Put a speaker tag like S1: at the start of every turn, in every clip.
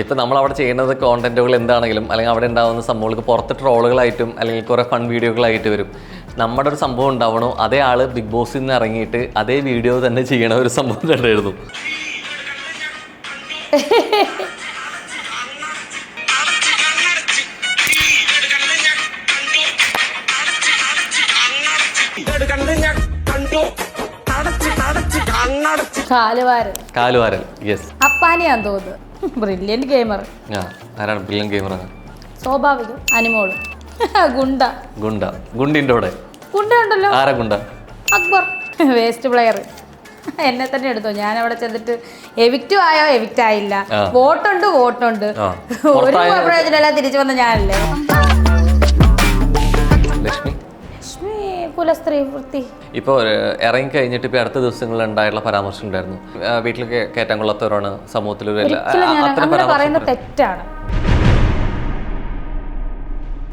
S1: ഇപ്പൊ നമ്മൾ അവിടെ ചെയ്യുന്നത് കോണ്ടന്റുകൾ എന്താണെങ്കിലും അല്ലെങ്കിൽ അവിടെ ഉണ്ടാകുന്ന സംഭവങ്ങൾക്ക് പുറത്ത് ട്രോളുകളായിട്ടും അല്ലെങ്കിൽ കുറേ ഫൺ വീഡിയോകളായിട്ട് വരും. നമ്മുടെ ഒരു സംഭവം ഉണ്ടാവണോ അതേ ആൾ ബിഗ് ബോസിൽ നിന്ന് ഇറങ്ങിയിട്ട് അതേ വീഡിയോ തന്നെ ചെയ്യണ ഒരു സംഭവം ഉണ്ടായിരുന്നു
S2: കാലുവാരൽ
S3: കാലുവാരൻ
S1: യെസ്
S3: അപ്പാനിയാന്ന് തോന്നുന്നു. ബ്രില്യന്റ് ഗെയിമർ
S1: ആ ആരാണ് ബ്രില്യൻ ഗെയിമർ
S3: സ്വാഭാവികം. അനിമോൾ. ഗുണ്ട.
S1: ഗുണ്ട. ഗുണ്ടിന്റെ കൂടെ
S3: ഗുണ്ട ഉണ്ടല്ലോ.
S1: ആരാ ഗുണ്ട?
S3: അക്ബർ. Waste player. എന്നെ തന്നെ എടുത്തോ. ഞാൻ അവിടെ ചെന്നിട്ട് എവിക്റ്റും ആയോ എവിക്റ്റ് ആയില്ല. വോട്ടുണ്ട് വോട്ടുണ്ട്. ഒരു പ്രയോജനമില്ല തിരിച്ചു വന്ന ഞാനല്ലേ?
S1: ലക്ഷ്മി.
S3: കുലസ്ത്രീ വൃത്തി.
S1: ഇപ്പോൾ ഇറങ്ങി കഴിഞ്ഞിട്ട് ഇപ്പോൾ അടുത്ത ദിവസങ്ങളിൽ ഉണ്ടായിട്ടുള്ള പരാമർശം ഉണ്ടായിരുന്നു. വീട്ടിൽ കയറ്റാൻ കൊള്ളാത്തവരാണ് സമൂഹത്തിൽ പരാമർശം
S3: പറയുന്നത് തെറ്റാണ്.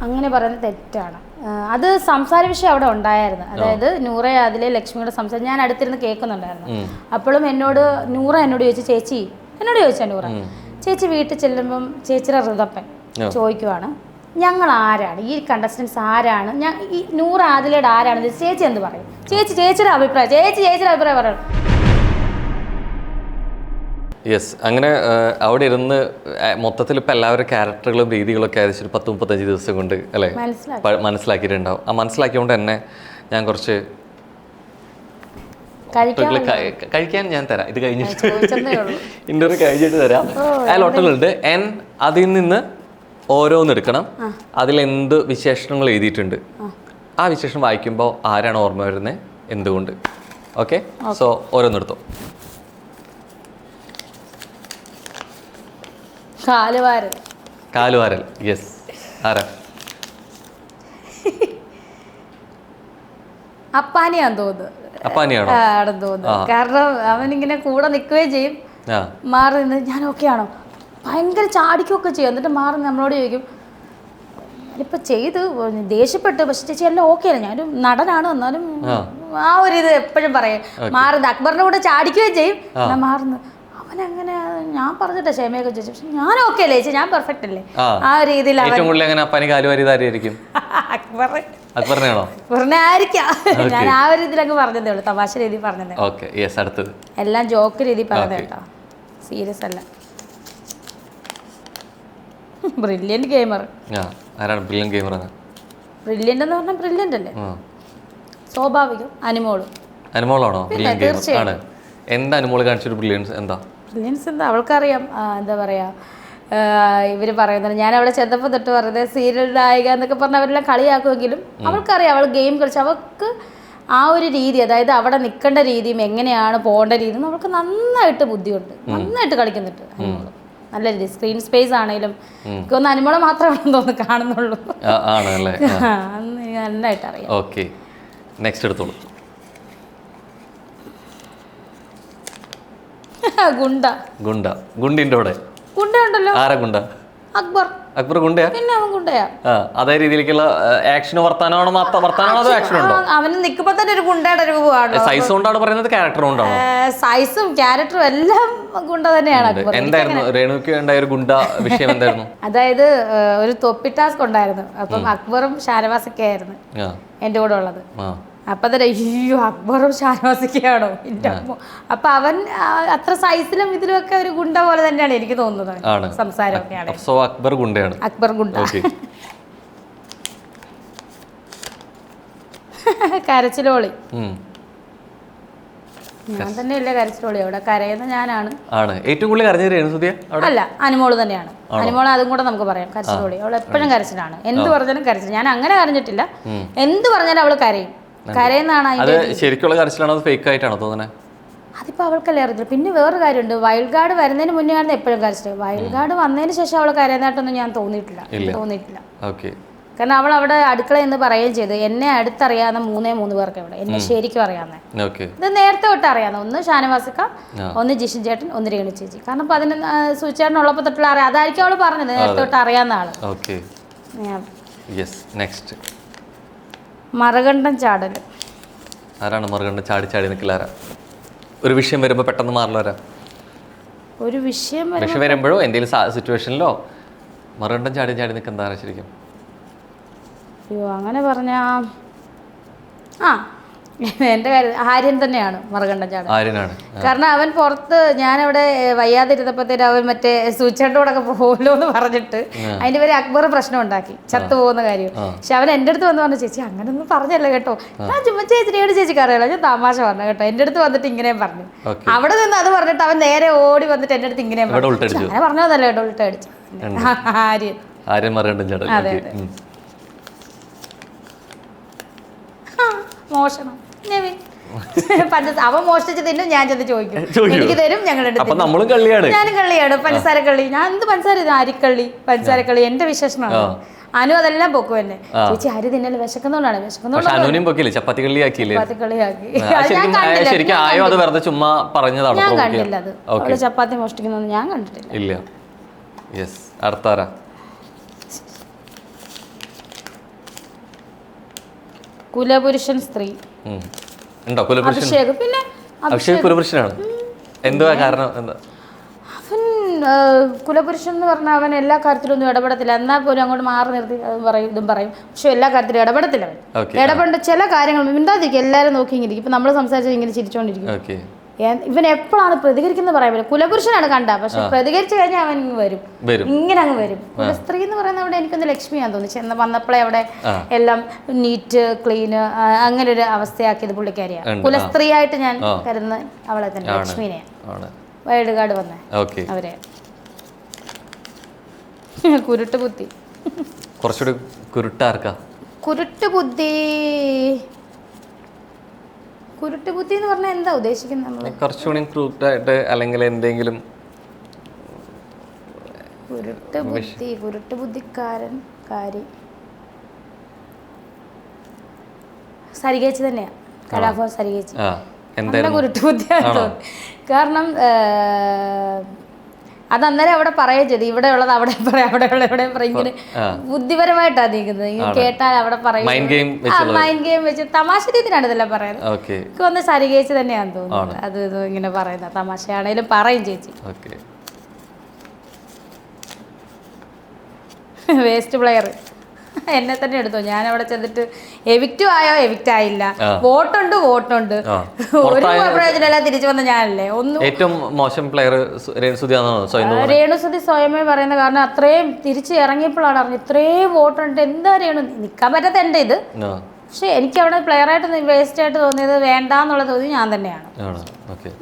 S3: അങ്ങനെ പറയുന്നത് തെറ്റാണ്. അത് സംസാര വിഷയം അവിടെ ഉണ്ടായിരുന്നു. അതായത് നൂറ അതിലെ ലക്ഷ്മിയുടെ സംസാരം ഞാൻ അടുത്തിരുന്ന് കേൾക്കുന്നുണ്ടായിരുന്നു. അപ്പോഴും എന്നോട് നൂറ എന്നോട് ചോദിച്ചു ചേച്ചി എന്നോട് ചോദിച്ചാ നൂറ. ചേച്ചി വീട്ടിൽ ചെല്ലുമ്പം ചേച്ചിയുടെ ഋതപ്പൻ. ചോദിക്കുവാണ്. ഞങ്ങൾ ആരാണ് ഈ കണ്ടസ്റ്റൻസ് ആരാണ്? ഞാൻ ഈ നൂറ് ആദിലയുടെ ആരാണ്? ചേച്ചി എന്ത് പറയും? ചേച്ചി ചേച്ചിയുടെ അഭിപ്രായം ചേച്ചി ചേച്ചിയുടെ അഭിപ്രായം പറയണം
S1: യെസ് അങ്ങനെ അവിടെ ഇരുന്ന് മൊത്തത്തിൽ ഇപ്പം എല്ലാവരും ക്യാരക്ടറുകളും രീതികളൊക്കെ ഏകദേശം ഒരു പത്ത് മുപ്പത്തഞ്ച് ദിവസം കൊണ്ട് അല്ലേ? മനസ്സിലാക്കിയിട്ടുണ്ടാവും. ആ മനസ്സിലാക്കിയതുകൊണ്ട് തന്നെ ഞാൻ കുറച്ച്
S3: കഴിക്കാൻ
S1: ഞാൻ തരാം. ഇത് കഴിഞ്ഞിട്ട് ഇന്റർവ്യൂ കഴിഞ്ഞിട്ട് തരാം. അയാൾ ഹോട്ടലുണ്ട് എൻ അതിൽ നിന്ന് ഓരോന്ന് അതിലെന്ത് വിശേഷണങ്ങൾ എഴുതിയിട്ടുണ്ട്. ആ. വിശേഷണം വായിക്കുമ്പോൾ ആരാണ് ഓർമ്മ വരുന്നത് എന്തുകൊണ്ട്? ഓക്കെ? സോ ഓരോന്നെടുത്തോ.
S3: കാലുവാരൻ
S1: കാലുവാരൽ. യെസ് ആരാ?
S3: അപ്പാനിയാന്ന് തോന്നുന്നു.
S1: അപ്പാനിയാണോ?
S3: തോന്നുന്നു. കാരണം അവനിങ്ങനെ കൂടെ നിൽക്കുകയും ചെയ്യും. മാറി നിന്ന് ഞാൻ ഓക്കെ ആണോ ഭയങ്കര ചാടിക്കുകയൊക്കെ ചെയ്യും. എന്നിട്ട് മാറി നമ്മളോട് ചോദിക്കും ഇപ്പൊ ചെയ്ത് ദേഷ്യപ്പെട്ട് പക്ഷെ ചേച്ചി എല്ലാം ഓക്കെ അല്ല? ഞാനൊരു നടനാണ് എന്നാലും ആ. ഒരു ഇത് എപ്പോഴും പറയും. മാറുന്നത് അക്ബറിന്റെ കൂടെ ചാടിക്കുകയും ചെയ്യും. ഞാൻ മാറുന്നു. അവനങ്ങനെ ഞാൻ പറഞ്ഞിട്ടാ ക്ഷമയൊക്കെ ചോദിച്ചു പക്ഷെ ഞാൻ ഓക്കെ അല്ലേ ചേച്ചി? ഞാൻ പെർഫെക്റ്റ് അല്ലേ?
S1: ആ.
S3: രീതിയിലാണ്
S1: ഏറ്റവും കൂടുതൽ അങ്ങനെ അപ്പാനി കാലുവാരി ഇതായിരിക്കും
S3: അക്ബർ
S1: അക്ബറിനെയാണോ?
S3: പറഞ്ഞ ആയിരിക്കാം. ഞാൻ ആ ഒരു ഇതിലൊക്കെ പറഞ്ഞതേ ഉള്ളൂ. തമാശ രീതി പറഞ്ഞതേ
S1: ഓക്കെ യെസ് അടുത്തത്.
S3: എല്ലാം ജോക്ക് രീതി പറഞ്ഞതേ കേട്ടോ. സീരിയസ് അല്ല. ബ്രില്യന്റ് ഗെയിമർ
S1: ആരാണ് ബ്രില്യൻ ഗെയിമർ
S3: ബ്രില്യന്റ് എന്ന് പറഞ്ഞാൽ ബ്രില്യന്റ് അല്ലേ? സ്വാഭാവികം. അനുമോളും.
S1: അനുമോളാണോ? Brilliant gamer. ആണ്. എന്താ അനുമോൾ കാണിച്ചൊരു ബ്രില്യൻസ് എന്താ?
S3: ബ്രില്യൻസ് എന്താ? അവൾക്കറിയാം. എന്താ പറയാ? ഇവർ പറയുന്നത് ഞാൻ അവിടെ ചെന്നപ്പോൾ തൊട്ട് പറയുന്നത് സീരിയൽ നായിക എന്നൊക്കെ പറഞ്ഞ് അവരെല്ലാം കളിയാക്കുമെങ്കിലും അവൾക്കറിയാം. അവൾ ഗെയിം കളിച്ച് അവൾക്ക് ആ ഒരു രീതി അതായത് അവിടെ നിൽക്കേണ്ട രീതിയും എങ്ങനെയാണ് പോകേണ്ട രീതിയും അവൾക്ക് നന്നായിട്ട് ബുദ്ധിയുണ്ട്. നന്നായിട്ട് കളിക്കുന്നുണ്ട് നല്ല സ്ക്രീൻ സ്പേസ് ആണെങ്കിലും എനിക്ക് ഒന്ന് അനുമോളെ മാത്രമാണെന്ന് തോന്നുന്നു കാണുന്നുള്ളൂ.
S1: ആ, ആണ്
S3: അന്ന് എനിക്ക് നന്നായിട്ട് അറിയാം.
S1: ഓക്കെ നെക്സ്റ്റ് എടുത്തോളൂ.
S3: ഗുണ്ട.
S1: ഗുണ്ട. ഗുണ്ടിന്റെ കൂടെ
S3: ഗുണ്ട ഉണ്ടല്ലോ
S1: ആരാ ഗുണ്ട?
S3: അക്ബർ.
S1: അക്ബർ ഗുണ്ടയാ?
S3: പിന്നെ അവൻ ഗുണ്ടയാ.
S1: അതേ രീതിയിലേക്കുള്ള ആക്ഷനോ വർത്താനമാണോ മാത്ത വർത്താനമാണോ അതോ ആക്ഷൻ ഉണ്ടോ?
S3: ആ, അവന് നിൽക്കുമ്പോ തന്നെ ഒരു ഗുണ്ടയുടെ രൂപമാണ്
S1: സൈസ് കൊണ്ടാണ് പറയുന്നത് ക്യാരക്ടർ കൊണ്ടാണോ?
S3: സൈസും ക്യാരക്ടറും എല്ലാം ഗുണ്ട തന്നെയാണ്
S1: എന്തായിരുന്നു? രേണുക്ക് ഉണ്ടായ ഒരു ഗുണ്ട വിഷയം എന്തായിരുന്നു?
S3: അതായത് ഒരു തൊപ്പി ടാസ്ക് ഉണ്ടായിരുന്നു. അപ്പം അക്ബറും ഷാനവാസൊക്കെ ആയിരുന്നു
S1: എന്റെ
S3: എന്റെ കൂടെ ഉള്ളത്. അപ്പൊ തന്നെ അയ്യോ അക്ബറും ഷാനവാസിക്കാണോ എന്റെ അമ്മ. അപ്പൊ അവൻ അത്ര സൈസിലും ഇതിലും ഒക്കെ ഒരു ഗുണ്ട പോലെ തന്നെയാണ് എനിക്ക് തോന്നുന്നത്. സംസാരമൊക്കെയാണ്
S1: സോ അക്ബർ ഗുണ്ടയാണ്.
S3: അക്ബർ ഗുണ്ട. കരച്ചിലോളി. ഞാൻ തന്നെയല്ല കരച്ചിലോളി. അവിടെ കരയുന്ന ഞാനാണ്.
S1: ആണ്. ഏറ്റവും കൂടുതൽ കരഞ്ഞത്
S3: അല്ല അനുമോൾ തന്നെയാണ്. അനുമോൾ അതും കൂടെ നമുക്ക് പറയാം. കരച്ചിലോളി. അവൾ എപ്പോഴും കരച്ചിലാണ്. എന്ത് പറഞ്ഞാലും കരച്ചിൽ ഞാൻ അങ്ങനെ കരഞ്ഞിട്ടില്ല. എന്ത് പറഞ്ഞാലും അവൾ കരയും.
S1: അത് ശരിക്കുള്ള കരച്ചിലാണോ അത് ഫേക്ക് ആയിട്ടാണോ തോന്നുന്നത്
S3: അതിപ്പോ അവൾക്കല്ലേ അറിയത്തില്ല പിന്നെ വേറൊരു കാര്യമുണ്ട്. വൈൽഡ് ഗാർഡ് വരുന്നതിന് മുന്നേ ആണ് എപ്പോഴും കരച്ചത് വൈൽഡ് ഗാർഡ് വന്നതിന് ശേഷം അവൾ കരയുന്നതായിട്ടൊന്നും ഞാൻ തോന്നിയിട്ടില്ല. തോന്നിയിട്ടില്ല.
S1: ഓക്കെ.
S3: കാരണം അവൾ അവിടെ അടുക്കള എന്ന് പറയുകയും ചെയ്തു. എന്നെ അടുത്തറിയാവുന്ന മൂന്നേ മൂന്ന് പേർക്ക് ഇവിടെ. എന്നെ ശരിക്കും അറിയാവുന്നത്
S1: ഓക്കെ.
S3: ഇത് നേരത്തെ തൊട്ട് അറിയാവുന്ന. ഒന്ന് ഷാനവാസിക്ക ഒന്ന് ജിഷിൻ ചേട്ടൻ ഒന്ന് രേണു ചേച്ചി. കാരണം പതിനൊന്ന് സുചേട്ടൻ ഉള്ളപ്പോൾ തൊട്ടുള്ള അറിയാം. അതായിരിക്കും അവൾ പറഞ്ഞത്. നേരത്തെ തൊട്ട് അറിയാവുന്ന
S1: ആൾ. നെക്സ്റ്റ്
S3: മറകണ്ഠം ചാടൽ
S1: ആരാണ് മറുകണ്ഠം ചാടി ചാടി നിൽക്കില്ല ആരാ? ഒരു വിഷയം വരുമ്പോൾ പെട്ടെന്ന് മാറില്ല
S3: ഒരു വിഷയം
S1: വിഷയം വരുമ്പോഴോ എന്തെങ്കിലും സിറ്റുവേഷനിലോ മറുകണ്ടം ചാടി ചാടി നിൽക്കുന്നതാരാ ശരിക്കും?
S3: അയ്യോ അങ്ങനെ പറഞ്ഞാ ആ എന്റെ കാര്യം ആര്യൻ തന്നെയാണ് മറുകണ്ഠൻ ചാടൻ.
S1: ആര്യനാണ്.
S3: കാരണം അവൻ പുറത്ത് ഞാനവിടെ വയ്യാതിരുന്നപ്പോഴത്തേനും അവൻ മറ്റേ സൂചിച്ചോടൊക്കെ പോകുമല്ലോ എന്ന് പറഞ്ഞിട്ട് അതിന്റെ പേര് അക്ബർ പ്രശ്നം ഉണ്ടാക്കി ചത്തു പോകുന്ന കാര്യം. പക്ഷെ അവൻ എന്റെ അടുത്ത് വന്ന് പറഞ്ഞു ചേച്ചി അങ്ങനെ ഒന്നും പറഞ്ഞല്ല കേട്ടോ. ഞാൻ ചുമ്മാ ചേച്ചിയോട് ചേച്ചിക്ക് അറിയാലോ ഞാൻ തമാശ പറഞ്ഞു കേട്ടോ. എന്റെ അടുത്ത് വന്നിട്ട് ഇങ്ങനെയും പറഞ്ഞു. അവിടെ നിന്ന് അത് പറഞ്ഞിട്ട് അവൻ നേരെ ഓടി വന്നിട്ട് എന്റെ അടുത്ത് ഇങ്ങനെയും പറഞ്ഞു. ഞാൻ പറഞ്ഞതല്ല കേട്ടോ ഉൾട്ട അടിച്ചു ആര്യൻ.
S1: ആര്യൻ.
S3: ആ, മോഷണം. നെവിൻ പഞ്ചസാര അവൻ മോഷ്ടിച്ച് തിന്നും ഞാൻ ചെന്ന് ചോദിക്കും.
S1: ചോദിക്കും.
S3: എനിക്ക് തരും ഞങ്ങൾ
S1: അപ്പൊ നമ്മളും കള്ളിയാണ്.
S3: ഞാനും കള്ളിയാണ്. പഞ്ചസാര കള്ളി. ഞാൻ എന്ത് പഞ്ചസാര ഇത് അരിക്കള്ളി. പഞ്ചസാര കള്ളി. എന്റെ വിശേഷമാണ്. അനു അതെല്ലാം പൊക്കും എന്നെ. ചേച്ചി അരി തിന്നൽ വിശക്കുന്നോണ്ടാണ്.
S1: പക്ഷെ
S3: വിശക്കുന്നോണ്ടാണ്
S1: അനുവിനെയും പൊക്കില്ലേ ചപ്പാത്തി കള്ളി ആക്കിയില്ലേ
S3: ചപ്പാത്തി കളിയാക്കി
S1: ആ, ശരിക്കും ആ, ശരിക്കും ആയോ അത് വെറുതെ ചുമ്മാ പറഞ്ഞതാണ്
S3: ഞാൻ കണ്ടില്ല? അത്. അവൾ ചപ്പാത്തി മോഷ്ടിക്കുന്നൊന്നും ഞാൻ കണ്ടിട്ടില്ല.
S1: ഇല്ല. യെസ് അടുത്താരാ
S3: കുലപുരുഷൻ സ്ത്രീ.
S1: ഉണ്ടോ? കുലപുരുഷൻ?
S3: അഭിഷേക്. പിന്നെ
S1: അഭിഷേക്. കുലപുരുഷനാണ്? എന്തുവാ കാരണം? എന്താ?
S3: അവൻ കുലപുരുഷൻ എന്ന് പറഞ്ഞാൽ അവൻ എല്ലാ കാര്യത്തിലും ഒന്നും ഇടപെടത്തില്ല. എന്നാൽ പോലും അങ്ങോട്ട് മാറി നിർത്തി അത് പറയും ഇതും പറയും. പക്ഷെ എല്ലാ കാര്യത്തിലും ഇടപെടത്തില്ല അവൻ. ഇടപെടേണ്ട ചില കാര്യങ്ങൾ മിണ്ടാതിരിക്കും. എല്ലാവരും നോക്കി ഇങ്ങനെ ഇരിക്കും. ഇപ്പം നമ്മൾ സംസാരിച്ചത് ഇങ്ങനെ ചിരിച്ചോണ്ടിരിക്കും. ഇവൻ എപ്പോഴാണ് പ്രതികരിക്കുന്നത് പറയാൻ പറ്റും കുലപുരുഷനാണ് കണ്ട പക്ഷെ പ്രതികരിച്ചു കഴിഞ്ഞാൽ അവൻ വരും.
S1: വരും.
S3: ഇങ്ങനെ അങ്ങ് വരും. സ്ത്രീ എന്ന് പറയുന്ന അവിടെ എനിക്കൊന്ന് ലക്ഷ്മിയാന്ന് തോന്നി ചെന്ന് വന്നപ്പോഴേ അവിടെ എല്ലാം നീറ്റ് ക്ലീന് അങ്ങനെ ഒരു അവസ്ഥയാക്കിയത് പുള്ളിക്കാരിയാണ്
S1: കുലസ്ത്രീയായിട്ട്
S3: കുലസ്ത്രീ ആയിട്ട് ഞാൻ കരുതുന്ന അവളെ തന്നെ ലക്ഷ്മിനെയാണ് വയടുകാട് വന്ന. അവരെ. കുരുട്ട് ബുദ്ധി
S1: കുറച്ചുകൂടി കുരുട്ടാർക്കാ?
S3: കുരുട്ട് ബുദ്ധി കുരുട്ട് ബുദ്ധി എന്ന് പറഞ്ഞാൽ എന്താ ഉദ്ദേശിക്കുന്നത്
S1: കുറച്ചുകൂടി ക്രൂട്ടായിട്ട് അല്ലെങ്കിൽ എന്തെങ്കിലും
S3: കുരുട്ട് ബുദ്ധി കുരുട്ട് ബുദ്ധിക്കാരൻ കാരി. സരികേച്ച് തന്നെയാ. കലാഭവൻ സരികേച്ച്.
S1: ആ
S3: നല്ല
S1: എന്തായിരുന്നു?
S3: കുരുട്ട് ബുദ്ധിയാണ് കാരണം അത് അന്നേരം അവിടെ പറയുകയും ചെയ്തു. ഇവിടെ ഉള്ളത് അവിടെ പറയാം അവിടെ ഉള്ളത് ഇവിടെ പറയും. ഇങ്ങനെ. ബുദ്ധിപരമായിട്ടാണ് നീക്കുന്നത് ഇങ്ങനെ കേട്ടാൽ അവിടെ പറയും മൈൻഡ് ഗെയിം വെച്ച് തമാശ രീതിയിലാണ് ഇതെല്ലാം പറയുന്നത്. എനിക്ക് വന്ന് സരികേച്ച് തന്നെയാന്ന് തോന്നുന്നത് അത് ഇത് ഇങ്ങനെ പറയുന്നത്. തമാശയാണേലും പറയും ചേച്ചി. വേസ്റ്റ് പ്ലെയർ എന്നെ തന്നെ എടുത്തു. ഞാൻ അവിടെ ചെന്നിട്ട് എവിക്റ്റും ആയോ? എവിക്റ്റ് ആയില്ല. വോട്ടുണ്ട് വോട്ടുണ്ട്. ഒരു പ്രയോജനമില്ല തിരിച്ചു വന്ന ഞാനല്ലേ? ഒന്നും
S1: ഏറ്റവും മോശം പ്ലെയർ
S3: രേണുസുതി സ്വയമേ പറയുന്ന കാരണം അത്രയും തിരിച്ച് ഇറങ്ങിയപ്പോഴാണ് അറിഞ്ഞത്. ഇത്രയും വോട്ടുണ്ട്. എന്താ രേണു? നിൽക്കാൻ പറ്റാത്ത എന്റെ ഇത്. പക്ഷെ എനിക്ക് അവിടെ പ്ലെയറായിട്ട് വേസ്റ്റ് ആയിട്ട് തോന്നിയത് വേണ്ടാന്നുള്ള തോന്നി ഞാൻ തന്നെയാണ്.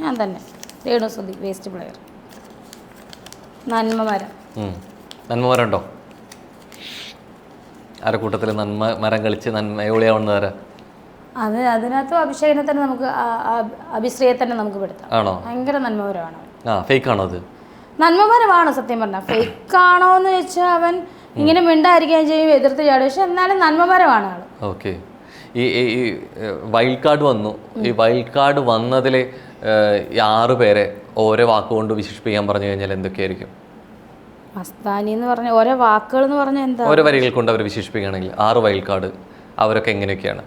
S3: ഞാൻ തന്നെ. രേണുസുതി വേസ്റ്റ് പ്ലെയർ നന്മമരം. നന്മമരം
S1: നന്മ മരമുണ്ടോ ആരെ കൂട്ടത്തിൽ നന്മ മരം കളിച്ച് നന്മയോളിയാവുന്നവരാ.
S3: അത് അതിനകത്തും അഭിഷേകനെ തന്നെ നമുക്ക് അഭിശ്രീയെ തന്നെ നമുക്ക് പെടുത്താം.
S1: ആണോ?
S3: ഭയങ്കര നന്മപരമാണ്
S1: ആ ഫേക്ക് ആണോ അത്?
S3: നന്മപരമാണ് സത്യം പറഞ്ഞാൽ ഫേക്ക് ആണോ എന്ന് വെച്ചാൽ അവൻ ഇങ്ങനെ മിണ്ടായിരിക്കുകയും ചെയ്യും എതിർത്ത് ചാടും. പക്ഷെ എന്നാലും നന്മപരമാണ് ആൾ
S1: ഓക്കെ. ഈ- ഈ വൈൽഡ് കാർഡ് വന്നു. ഈ വൈൽഡ് കാർഡ് വന്നതിൽ ആറ് പേരെ ഓരോ വാക്കുകൊണ്ട് വിശേഷിപ്പിക്കാൻ പറഞ്ഞു കഴിഞ്ഞാൽ എന്തൊക്കെയായിരിക്കും?
S3: മസ്താനി എന്ന് പറഞ്ഞ ഓരോ വാക്കുകൾ എന്ന് പറഞ്ഞാൽ എന്താ?
S1: ഓരോ വരികൾ കൊണ്ട് അവർ വിശേഷിപ്പിക്കുകയാണെങ്കിൽ ആറ് വൈൽഡ് കാർഡ് അവരൊക്കെ എങ്ങനെയൊക്കെയാണ്?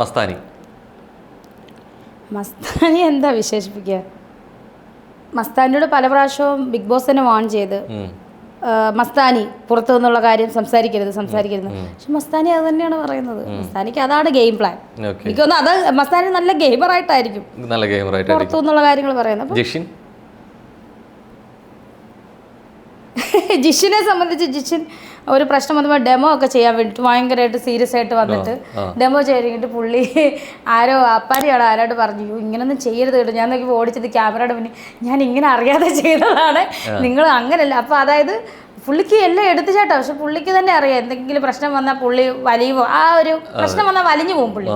S1: മസ്താനി.
S3: മസ്താനി എന്താ വിശേഷിപ്പിക്കുക? മസ്താനിയോട് പല പ്രാവശ്യവും ബിഗ് ബോസ് തന്നെ വാൺ ചെയ്ത്. മസ്താനി പുറത്തു നിന്നുള്ള കാര്യം സംസാരിക്കരുത് സംസാരിക്കരുത്. പക്ഷെ മസ്താനി അത് തന്നെയാണ് പറയുന്നത്. മസ്താനിക്ക് അതാണ് ഗെയിം പ്ലാൻ.
S1: ഓക്കെ.
S3: എനിക്ക് തോന്നുന്നു അത് മസ്താനി നല്ല ഗെയിമറായിട്ടായിരിക്കും.
S1: നല്ല ഗെയിമറായിട്ടായിരിക്കും.
S3: പുറത്തു നിന്നുള്ള കാര്യങ്ങൾ പറയുന്നത് അപ്പം
S1: ജിഷിൻ
S3: ജിഷിനെ സംബന്ധിച്ച് ജിഷിൻ ഒരു പ്രശ്നം വന്നപ്പോൾ ഡെമോ ഒക്കെ ചെയ്യാൻ വേണ്ടിയിട്ട് ഭയങ്കരമായിട്ട് സീരിയസ് ആയിട്ട് വന്നിട്ട് ഡെമോ ചെയ്തിട്ട് പുള്ളി ആരോ അപ്പാരിയാണോ ആരോട് പറഞ്ഞു "അയ്യോ, ഇങ്ങനൊന്നും ചെയ്യരുത് കേട്ടോ. ഞാൻ നോക്കി ഓടിച്ചത് ക്യാമറയുടെ മുന്നിൽ. ഞാൻ ഇങ്ങനെ അറിയാതെ ചെയ്തതാണ്. നിങ്ങൾ അങ്ങനല്ല. അപ്പോൾ അതായത് പുള്ളിക്ക് എല്ലാം എടുത്തു ചേട്ടാ പക്ഷെ പുള്ളിക്ക് തന്നെ അറിയാം എന്തെങ്കിലും പ്രശ്നം വന്നാൽ പുള്ളി വലിയുമോ ആ ഒരു പ്രശ്നം വന്നാൽ വലിഞ്ഞു പോകും പുള്ളി.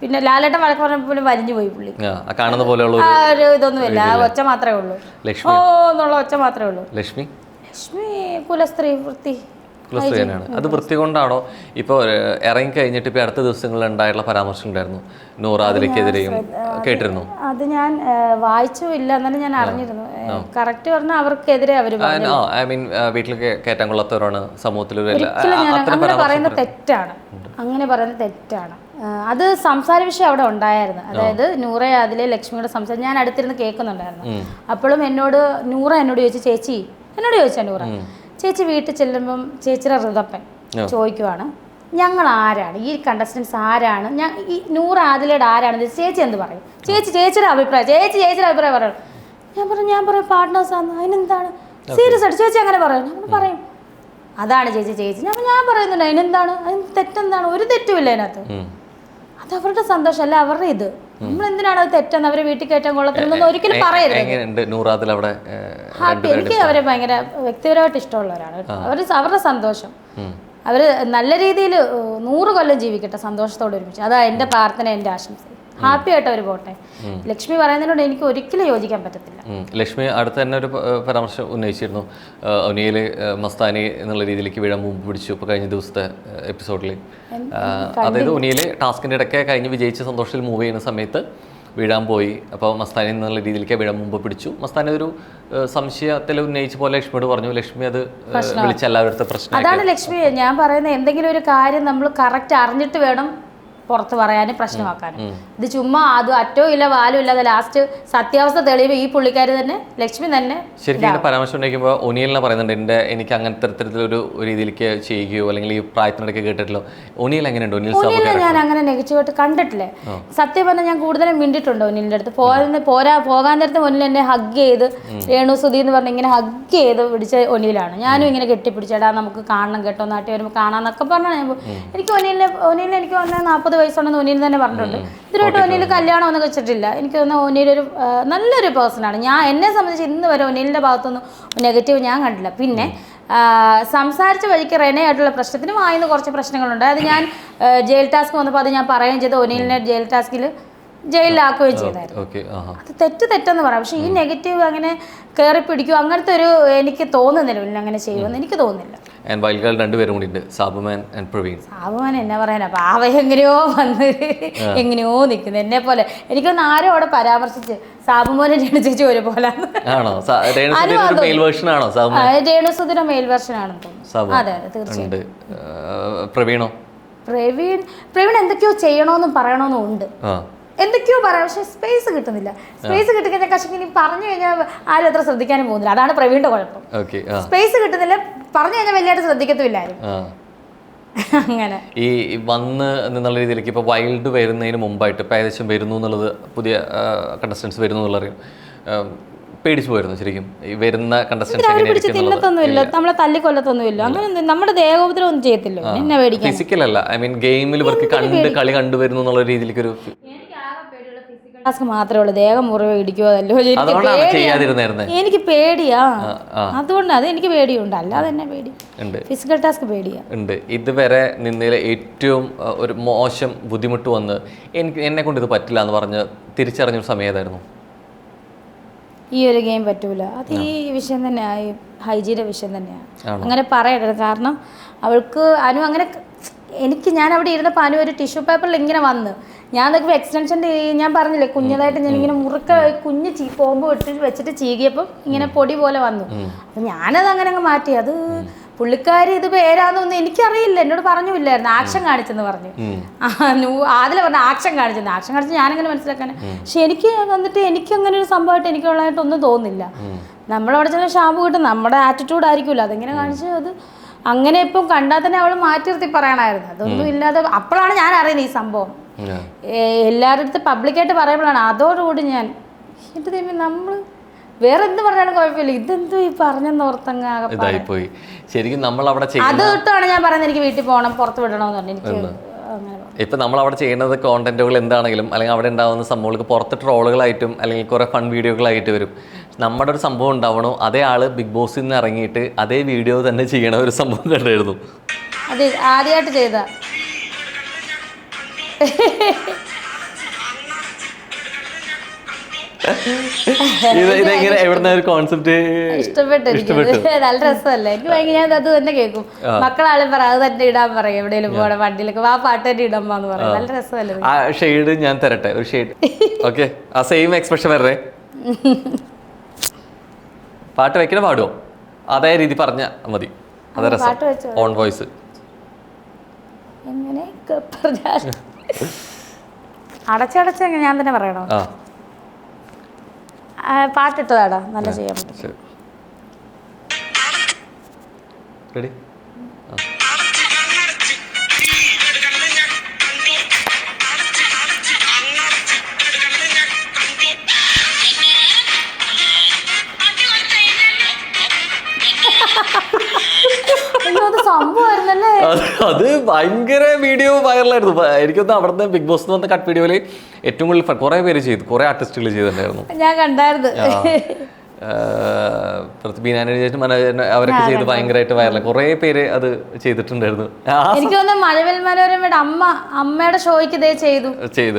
S3: പിന്നെ ലാലേട്ടൻ വഴക്ക് പറഞ്ഞപ്പോൾ വലിഞ്ഞു പോയി പുള്ളി.
S1: ആ ആ കാണുന്ന പോലെയുള്ള
S3: ആ
S1: ഒരു
S3: ഇതൊന്നുമില്ല. ഒച്ച മാത്രമേ ഉള്ളൂ. ഓ എന്നുള്ള ഒച്ച മാത്രമേ ഉള്ളൂ.
S1: ലക്ഷ്മി?
S3: ലക്ഷ്മി കുലസ്ത്രീ വൃത്തി. ാണ്
S1: തന്നെയാണ്. അത് വൃത്തി കൊണ്ടാണോ? ഇപ്പോൾ ഇറങ്ങി കഴിഞ്ഞിട്ട് ഇപ്പോൾ അടുത്ത ദിവസങ്ങളിൽ ഉണ്ടായിട്ടുള്ള പരാമർശം ഉണ്ടായിരുന്നു. നൂറ അതിലേക്കെതിരെയും കേട്ടിരുന്നു.
S3: അത് ഞാൻ വായിച്ചില്ല ഇല്ല എന്നാലും ഞാൻ അറിഞ്ഞിരുന്നു. കറക്റ്റ് പറഞ്ഞാൽ അവർക്കെതിരെ അവർ
S1: ഐ മീൻ വീട്ടിൽ കയറ്റാൻ കൊള്ളാത്തവരാണ് സമൂഹത്തിൽ
S3: അങ്ങനെ പറയുന്നത് തെറ്റാണ്. അങ്ങനെ പറയുന്നത് തെറ്റാണ്. അത് സംസാര വിഷയം അവിടെ ഉണ്ടായിരുന്നു അതായത് നൂറ അതിലെ ലക്ഷ്മിയുടെ സംസാരം ഞാൻ അടുത്തിരുന്ന് കേൾക്കുന്നുണ്ടായിരുന്നു. അപ്പോഴും എന്നോട് നൂറ എന്നോട് ചോദിച്ചു ചേച്ചി എന്നോട് ചോദിച്ചാൽ നൂറ ചേച്ചി വീട്ടിൽ ചെല്ലുമ്പം ചേച്ചിയുടെ ഋതപ്പൻ ചോദിക്കുവാണ് ഞങ്ങൾ ആരാണ്? ഈ കണ്ടസ്റ്റൻസ് ആരാണ്? ഞാൻ ഈ നൂറ് ആദിലയുടെ ആരാണ്? ചേച്ചി എന്ത് പറയും? ചേച്ചി ചേച്ചിയുടെ അഭിപ്രായം ചേച്ചി ചേച്ചിയുടെ അഭിപ്രായം പറയണം. ഞാൻ പറഞ്ഞു ഞാൻ പറയും പാർട്ട്നേഴ്സ് ആണ് അതിനെന്താണ്? സീരിയസ് ആയിട്ട് ചേച്ചി അങ്ങനെ പറയും. ഞാൻ പറയും അതാണ് ചേച്ചി ചേച്ചി. ഞാൻ ഞാൻ പറയുന്നുണ്ട് അതിനെന്താണ്? അതിന് തെറ്റെന്താണ്? ഒരു തെറ്റുമില്ല അതിനകത്ത്. അത് അവരുടെ സന്തോഷം അല്ല അവരുടെ ഇത്. നമ്മൾ എന്തിനാണ് അത് തെറ്റെന്ന് അവരെ വീട്ടിൽ കയറ്റാൻ കൊള്ളത്തില്ലെന്നൊന്നും ഒരിക്കലും പറയരുത്.
S1: അവിടെ
S3: ഹാപ്പി എനിക്ക് അവരെ ഭയങ്കര വ്യക്തിപരമായിട്ട് ഇഷ്ടമുള്ളവരാണ്. അവർ അവരുടെ സന്തോഷം. അവർ നല്ല രീതിയിൽ നൂറ് കൊല്ലം ജീവിക്കട്ടെ സന്തോഷത്തോടെ ഒരുമിച്ച്. അതാ എന്റെ പ്രാർത്ഥന എന്റെ ആശംസ. ഹാപ്പി ആയിട്ട് അവർ പോട്ടെ ലക്ഷ്മി പറയുന്നതിനോട് എനിക്ക് ഒരിക്കലും യോജിക്കാൻ പറ്റത്തില്ല.
S1: ലക്ഷ്മി അടുത്ത് തന്നെ ഒരു പരാമർശം ഉന്നയിച്ചിരുന്നു. ഒനിയിൽ മസ്താനി എന്നുള്ള രീതിയിലേക്ക് വീഴാൻ മുമ്പ് പിടിച്ചു ഇപ്പോൾ കഴിഞ്ഞ ദിവസത്തെ എപ്പിസോഡിൽ അതായത് ഒനിയിൽ ടാസ്കിന്റെ ഇടയ്ക്ക് കഴിഞ്ഞ് വിജയിച്ച സന്തോഷത്തിൽ മൂവ് ചെയ്യുന്ന സമയത്ത് വീഴാൻ പോയി. അപ്പോൾ മസ്താനി എന്നുള്ള രീതിയിലേക്ക് വീഴാൻ മുമ്പ് പിടിച്ചു. മസ്താനി ഒരു സംശയത്തിൽ ഉന്നയിച്ച പോലെ ലക്ഷ്മിയോട് പറഞ്ഞു. ലക്ഷ്മി അത് വിളിച്ച് എല്ലാവരുടെ പ്രശ്നം
S3: അതാണ് ലക്ഷ്മി. ഞാൻ പറയുന്നത് എന്തെങ്കിലും ഒരു കാര്യം നമ്മൾ കറക്റ്റ് അറിഞ്ഞിട്ട് വേണം പുറത്ത് പറയാനും പ്രശ്നമാക്കാനും. ഇത് ചുമ്മാ അത് അറ്റോ ഇല്ല വാലും ഇല്ലാതെ ലാസ്റ്റ് സത്യാവസ്ഥ തെളിയുമ്പോൾ ഈ പുള്ളിക്കാരി തന്നെ ലക്ഷ്മി തന്നെ
S1: ശരിക്കും പരാമർശം ഉന്നയിക്കുമ്പോൾ ഒനിയലിനെ പറയുന്നുണ്ട് എന്റെ എനിക്ക് അങ്ങനത്തെ തരത്തിലൊരു രീതിയിലേക്ക് ചെയ്യുകയോ അല്ലെങ്കിൽ ഈ പ്രായത്തിനിടയ്ക്ക് കേട്ടിട്ടില്ലോ. ഒനിയൽ എങ്ങനെയുണ്ട് ഒനിയൽ
S3: ഞാൻ അങ്ങനെ നെഗറ്റീവായിട്ട് കണ്ടിട്ടില്ലേ. സത്യം പറഞ്ഞാൽ ഞാൻ കൂടുതലും മിണ്ടിട്ടുണ്ട് ഒന്നിന്റെ അടുത്ത്. പോരുന്ന പോരാ പോകാൻ നേരത്തെ ഒന്നിൽ എന്നെ ഹഗ് ചെയ്ത് രേണു സുധി എന്ന് പറഞ്ഞ് ഇങ്ങനെ ഹഗ് ചെയ്ത് പിടിച്ച ഒനിയിലാണ് ഞാനും ഇങ്ങനെ കെട്ടിപ്പിടിച്ചേടാ നമുക്ക് കാണണം കേട്ടോ നാട്ടിൽ വരുമ്പോൾ കാണാന്നൊക്കെ പറഞ്ഞാൽ ഞാൻ എനിക്ക് ഒനിയിലെ ഒനിയിൽ എനിക്ക് വന്ന നാൽപ്പത് വയസ്സുണ്ടെന്ന് ഒനിയിൽ തന്നെ പറഞ്ഞിട്ടുണ്ട്. ഇതിലോട്ട് ഒനിയിൽ കല്യാണം ഒന്നും വെച്ചിട്ടില്ല എനിക്ക് തോന്നുന്നു ഒനിയിലൊരു ഒരു നല്ലൊരു പേഴ്സണാണ് ഞാൻ എന്നെ സംബന്ധിച്ച് ഇന്ന് വരെ ഒനിലിന്റെ ഭാഗത്തൊന്നും നെഗറ്റീവ് ഞാൻ കണ്ടില്ല. പിന്നെ സംസാരിച്ച വഴിക്ക് റെനയായിട്ടുള്ള പ്രശ്നത്തിന് വായിന്ന് കുറച്ച് പ്രശ്നങ്ങളുണ്ട്. അത് ഞാൻ ജയിൽ ടാസ്ക് വന്നപ്പോൾ അത് ഞാൻ പറയുകയും ചെയ്തു. ഒനിലിനെ ജയിൽ ടാസ്കിൽ ജയിലിലാക്കുകയും ചെയ്തായിരുന്നു. അത് തെറ്റ് തെറ്റെന്ന് പറയാം. പക്ഷേ ഈ നെഗറ്റീവ് അങ്ങനെ കയറി പിടിക്കും അങ്ങനത്തെ ഒരു എനിക്ക് തോന്നുന്നില്ല അങ്ങനെ ചെയ്യുമെന്ന് എനിക്ക് തോന്നുന്നില്ല.
S1: ആൻഡ് വൈൽഡ് ഗേൾ രണ്ടുപേരും കൂടി ഉണ്ട് സാബുമാൻ ആൻഡ് പ്രവീൺ.
S3: സാബുമാൻ എന്നാ പറയാനാ? പാവ എങ്ങനെയോ വന്ന് എങ്ങനെയോ നിൽക്കുന്നു എന്നെ പോലെ. എനിക്കൊന്ന് ആരും അവിടെ പരാമർശിച്ച്? സാബുമോനെ രേണു ചേച്ചി ഒരുപോലെ
S1: ആണോ? മെയിൽ വേർഷൻ ആണോ സാബു
S3: രേണുസുദിന്റെ മെയിൽ വേർഷൻ ആണെന്ന് തോന്നുന്നു
S1: സാബു
S3: അതെ അതെ തീർച്ചയായും.
S1: ഉണ്ട്. ഏഹ്, പ്രവീണോ?
S3: പ്രവീൺ പ്രവീൺ എന്തൊക്കെയോ ചെയ്യണമെന്നും പറയണമെന്നും ഉണ്ട്. എന്തൊക്കെയോ പറയാം. പക്ഷെ സ്പേസ് കിട്ടുന്നില്ല. സ്പേസ് കിട്ടിക്കഴിഞ്ഞാൽ കശക്ക് ഇനി പറഞ്ഞു കഴിഞ്ഞാൽ ആരും അത്ര ശ്രദ്ധിക്കാനും പോകുന്നില്ല. അതാണ് പ്രവീണിന്റെ കുഴപ്പം. സ്പേസ് കിട്ടുന്നില്ല പറഞ്ഞു കഴിഞ്ഞാൽ വലിയതായിട്ട് ശ്രദ്ധിക്കത്തുമില്ല ആരും
S1: ആ.
S3: അങ്ങനെ.
S1: ഈ വന്ന് എന്നുള്ള രീതിയിലേക്ക് ഇപ്പോൾ വൈൽഡ് വരുന്നതിന് മുമ്പായിട്ട് ഇപ്പോൾ ഏകദേശം വരുന്നു എന്നുള്ളത് പുതിയ കണ്ടസ്റ്റൻസ് വരുന്നു എന്നുള്ള അറിയും. ഏഹ്, പേടിച്ചു പോയിരുന്നു ശരിക്കും. ഈ വരുന്ന കണ്ടസ്റ്റൻസ് എന്നുള്ളത്.
S3: നമ്മളെ തല്ലിക്കൊല്ലത്തൊന്നുമില്ല അങ്ങനെ ഒന്നും- നമ്മുടെ ദേഹോപദ്രവം ഒന്നും ചെയ്യത്തില്ല.
S1: ഫിസിക്കൽ അല്ല. ഐ മീൻ ഗെയിമിൽ ഇവർക്ക് കണ്ട് കളി കണ്ടുവരുന്നു എന്നുള്ള രീതിയിലേക്ക് ഒരു
S3: ടാസ്ക് മാത്രമേ ഉള്ളൂ. ദേഹം മുറിവ് ഇടിക്കുവോ അല്ലോ എനിക്ക്
S1: അതുകൊണ്ടാണ്
S3: പേടിയാ.
S1: ചെയ്യാതിരുന്നായിരുന്നത്
S3: എനിക്ക് പേടിയാ. അതുകൊണ്ട് അത് എനിക്ക് പേടിയുണ്ട്. അല്ലാതെ തന്നെ പേടി.
S1: ഉണ്ട്.
S3: ഫിസിക്കൽ ടാസ്ക് പേടിയാ.
S1: ഉണ്ട്. ഇതുവരെ നിന്നിലെ ഏറ്റവും ഒരു മോശം ബുദ്ധിമുട്ട് വന്ന് എനിക്ക് എന്നെ കൊണ്ട് ഇത് പറ്റില്ല എന്ന് പറഞ്ഞ് തിരിച്ചറിഞ്ഞ സമയം ഏതായിരുന്നു?
S3: ഈ ഒരു ഗെയിം പറ്റൂല. അത് ഈ വിഷയം തന്നെയാണ് ഹൈജീന്റെ വിഷയം തന്നെയാണ് അങ്ങനെ പറയരുത്. കാരണം അവൾക്ക് അനു അങ്ങനെ ക- എനിക്ക് ഞാൻ അവിടെ ഇരുന്ന അനു ഒരു ടിഷ്യൂ പേപ്പറിൽ ഇങ്ങനെ വന്ന്. ഞാൻ നോക്കുമ്പോൾ എക്സ്റ്റൻഷന്റെ ഞാൻ പറഞ്ഞില്ലേ കുഞ്ഞതായിട്ട് ഞാൻ ഇങ്ങനെ മുറുക്ക കുഞ്ഞ് ചീ പോകുമ്പോൾ ഇട്ട് വെച്ചിട്ട് ചീകിയപ്പം ഇങ്ങനെ പൊടി പോലെ വന്നു. അപ്പം ഞാനത് അങ്ങനെ അങ്ങ് മാറ്റി. അത് പുള്ളിക്കാരി ഇത് പേരാന്നൊന്നും എനിക്കറിയില്ല. എന്നോട് പറഞ്ഞില്ലായിരുന്നു ആക്ഷൻ കാണിച്ചെന്ന് പറഞ്ഞു. ആ, നൂ- ആദില പറഞ്ഞ ആക്ഷൻ കാണിച്ചു ആക്ഷൻ കാണിച്ച് ഞാനങ്ങനെ മനസ്സിലാക്കാൻ? പക്ഷെ എനിക്ക് വന്നിട്ട് എനിക്ക് അങ്ങനെ ഒരു സംഭവമായിട്ട് എനിക്കുള്ളതായിട്ടൊന്നും തോന്നുന്നില്ല നമ്മളവിടെ ചെന്ന ഷാമ്പു കിട്ടും. നമ്മുടെ ആറ്റിറ്റ്യൂഡ് ആയിരിക്കുമല്ലോ അതെങ്ങനെ കാണിച്ച് അത് അങ്ങനെ ഇപ്പം കണ്ടാൽ തന്നെ അവൾ മാറ്റി നിർത്തി പറയണമായിരുന്നു അതൊന്നും ഇല്ലാതെ അപ്പോഴാണ് ഞാൻ അറിയുന്നത് ഈ സംഭവം. എല്ലാവരുടെ അടുത്ത് പബ്ലിക്കായിട്ട് പറയുമ്പോഴാണ്. അതോടുകൂടി ഞാൻ എന്റെ ദൈവം നമ്മൾ വേറെ എന്ത് പറഞ്ഞാലും കുഴപ്പമില്ല. ഇതെന്തോ ഈ പറഞ്ഞെന്ന് ഓർത്തങ്ങ്
S1: ഇതായിപ്പോയി. ശരിക്കും നമ്മൾ അവിടെ
S3: അത് തൊട്ടാണ് ഞാൻ പറയുന്നത് എനിക്ക് വീട്ടിൽ പോകണം പുറത്ത് വിടണമെന്ന് പറഞ്ഞു എനിക്ക്.
S1: ഇപ്പം നമ്മൾ അവിടെ ചെയ്യുന്നത് കോണ്ടന്റുകൾ എന്താണെങ്കിലും അല്ലെങ്കിൽ അവിടെ ഉണ്ടാകുന്ന സംഭവങ്ങൾക്ക് പുറത്ത് ട്രോളുകളായിട്ടും അല്ലെങ്കിൽ കുറേ ഫൺ വീഡിയോകളായിട്ട് വരും. നമ്മുടെ ഒരു സംഭവം ഉണ്ടാവണോ. അതേ ആൾ ബിഗ് ബോസിൽ നിന്ന് ഇറങ്ങിയിട്ട് അതേ വീഡിയോ തന്നെ ചെയ്യണ ഒരു സംഭവം കണ്ടായിരുന്നു.
S3: അത് ആദ്യമായിട്ട് ചെയ്ത
S1: ഇത് ഇതെങ്ങനെ എവിടുന്ന ഒരു കോൺസെപ്റ്റ്
S3: ഇഷ്ടപ്പെട്ടു എനിക്ക്. നല്ല രസമല്ലേ? എനിക്ക് ഭയങ്കര ഞാൻ അത് തന്നെ കേൾക്കും. മക്കളാളും പറ അത് തന്നെ ഇടാൻ പറയും എവിടെയെങ്കിലും പോകണം വണ്ടിയിലൊക്കെ ആ പാട്ട് തന്നെ പറയും. നല്ല രസമല്ലേ
S1: ആ ഷെയ്ഡ് ഞാൻ തരട്ടെ ഒരു ഷെയ്ഡ് ഓക്കെ ആ സെയിം എക്സ്പ്രഷൻ വരണേ പാട്ട് വെക്കണ പാടുമോ അതേ രീതി പറഞ്ഞ മതി. അതെ രസം. On voice.
S3: എങ്ങനെ അടച്ചടച്ച് ഞാൻ തന്നെ പറയണോ? പാട്ടിട്ടതാടാ. നല്ല ചെയ്യാൻ പറ്റും.
S1: റെഡി
S3: അത്
S1: ഭയങ്കര വീഡിയോ വൈറലായിരുന്നു എനിക്കൊന്നും അവിടുന്ന് ബിഗ് ബോസ് വന്ന കട്ട് വീഡിയോയിൽ ഏറ്റവും കൂടുതൽ കുറെ കുറേ പേര് ചെയ്തു. കുറെ ആർട്ടിസ്റ്റുകൾ ചെയ്തിട്ടുണ്ടായിരുന്നു.
S3: ഞാൻ കണ്ടായിരുന്നു.
S1: ചേച്ചി മനോജൻ അവരൊക്കെ ചെയ്ത് ഭയങ്കരമായിട്ട് വൈറല കുറേ പേര് അത് ചെയ്തിട്ടുണ്ടായിരുന്നു.
S3: എനിക്ക് തോന്നുന്നു മഴവിൽ മനോരമയുടെ അമ്മ അമ്മയുടെ ഷോയ്ക്ക് ഇതേ ചെയ്തു.
S1: ചെയ്തു.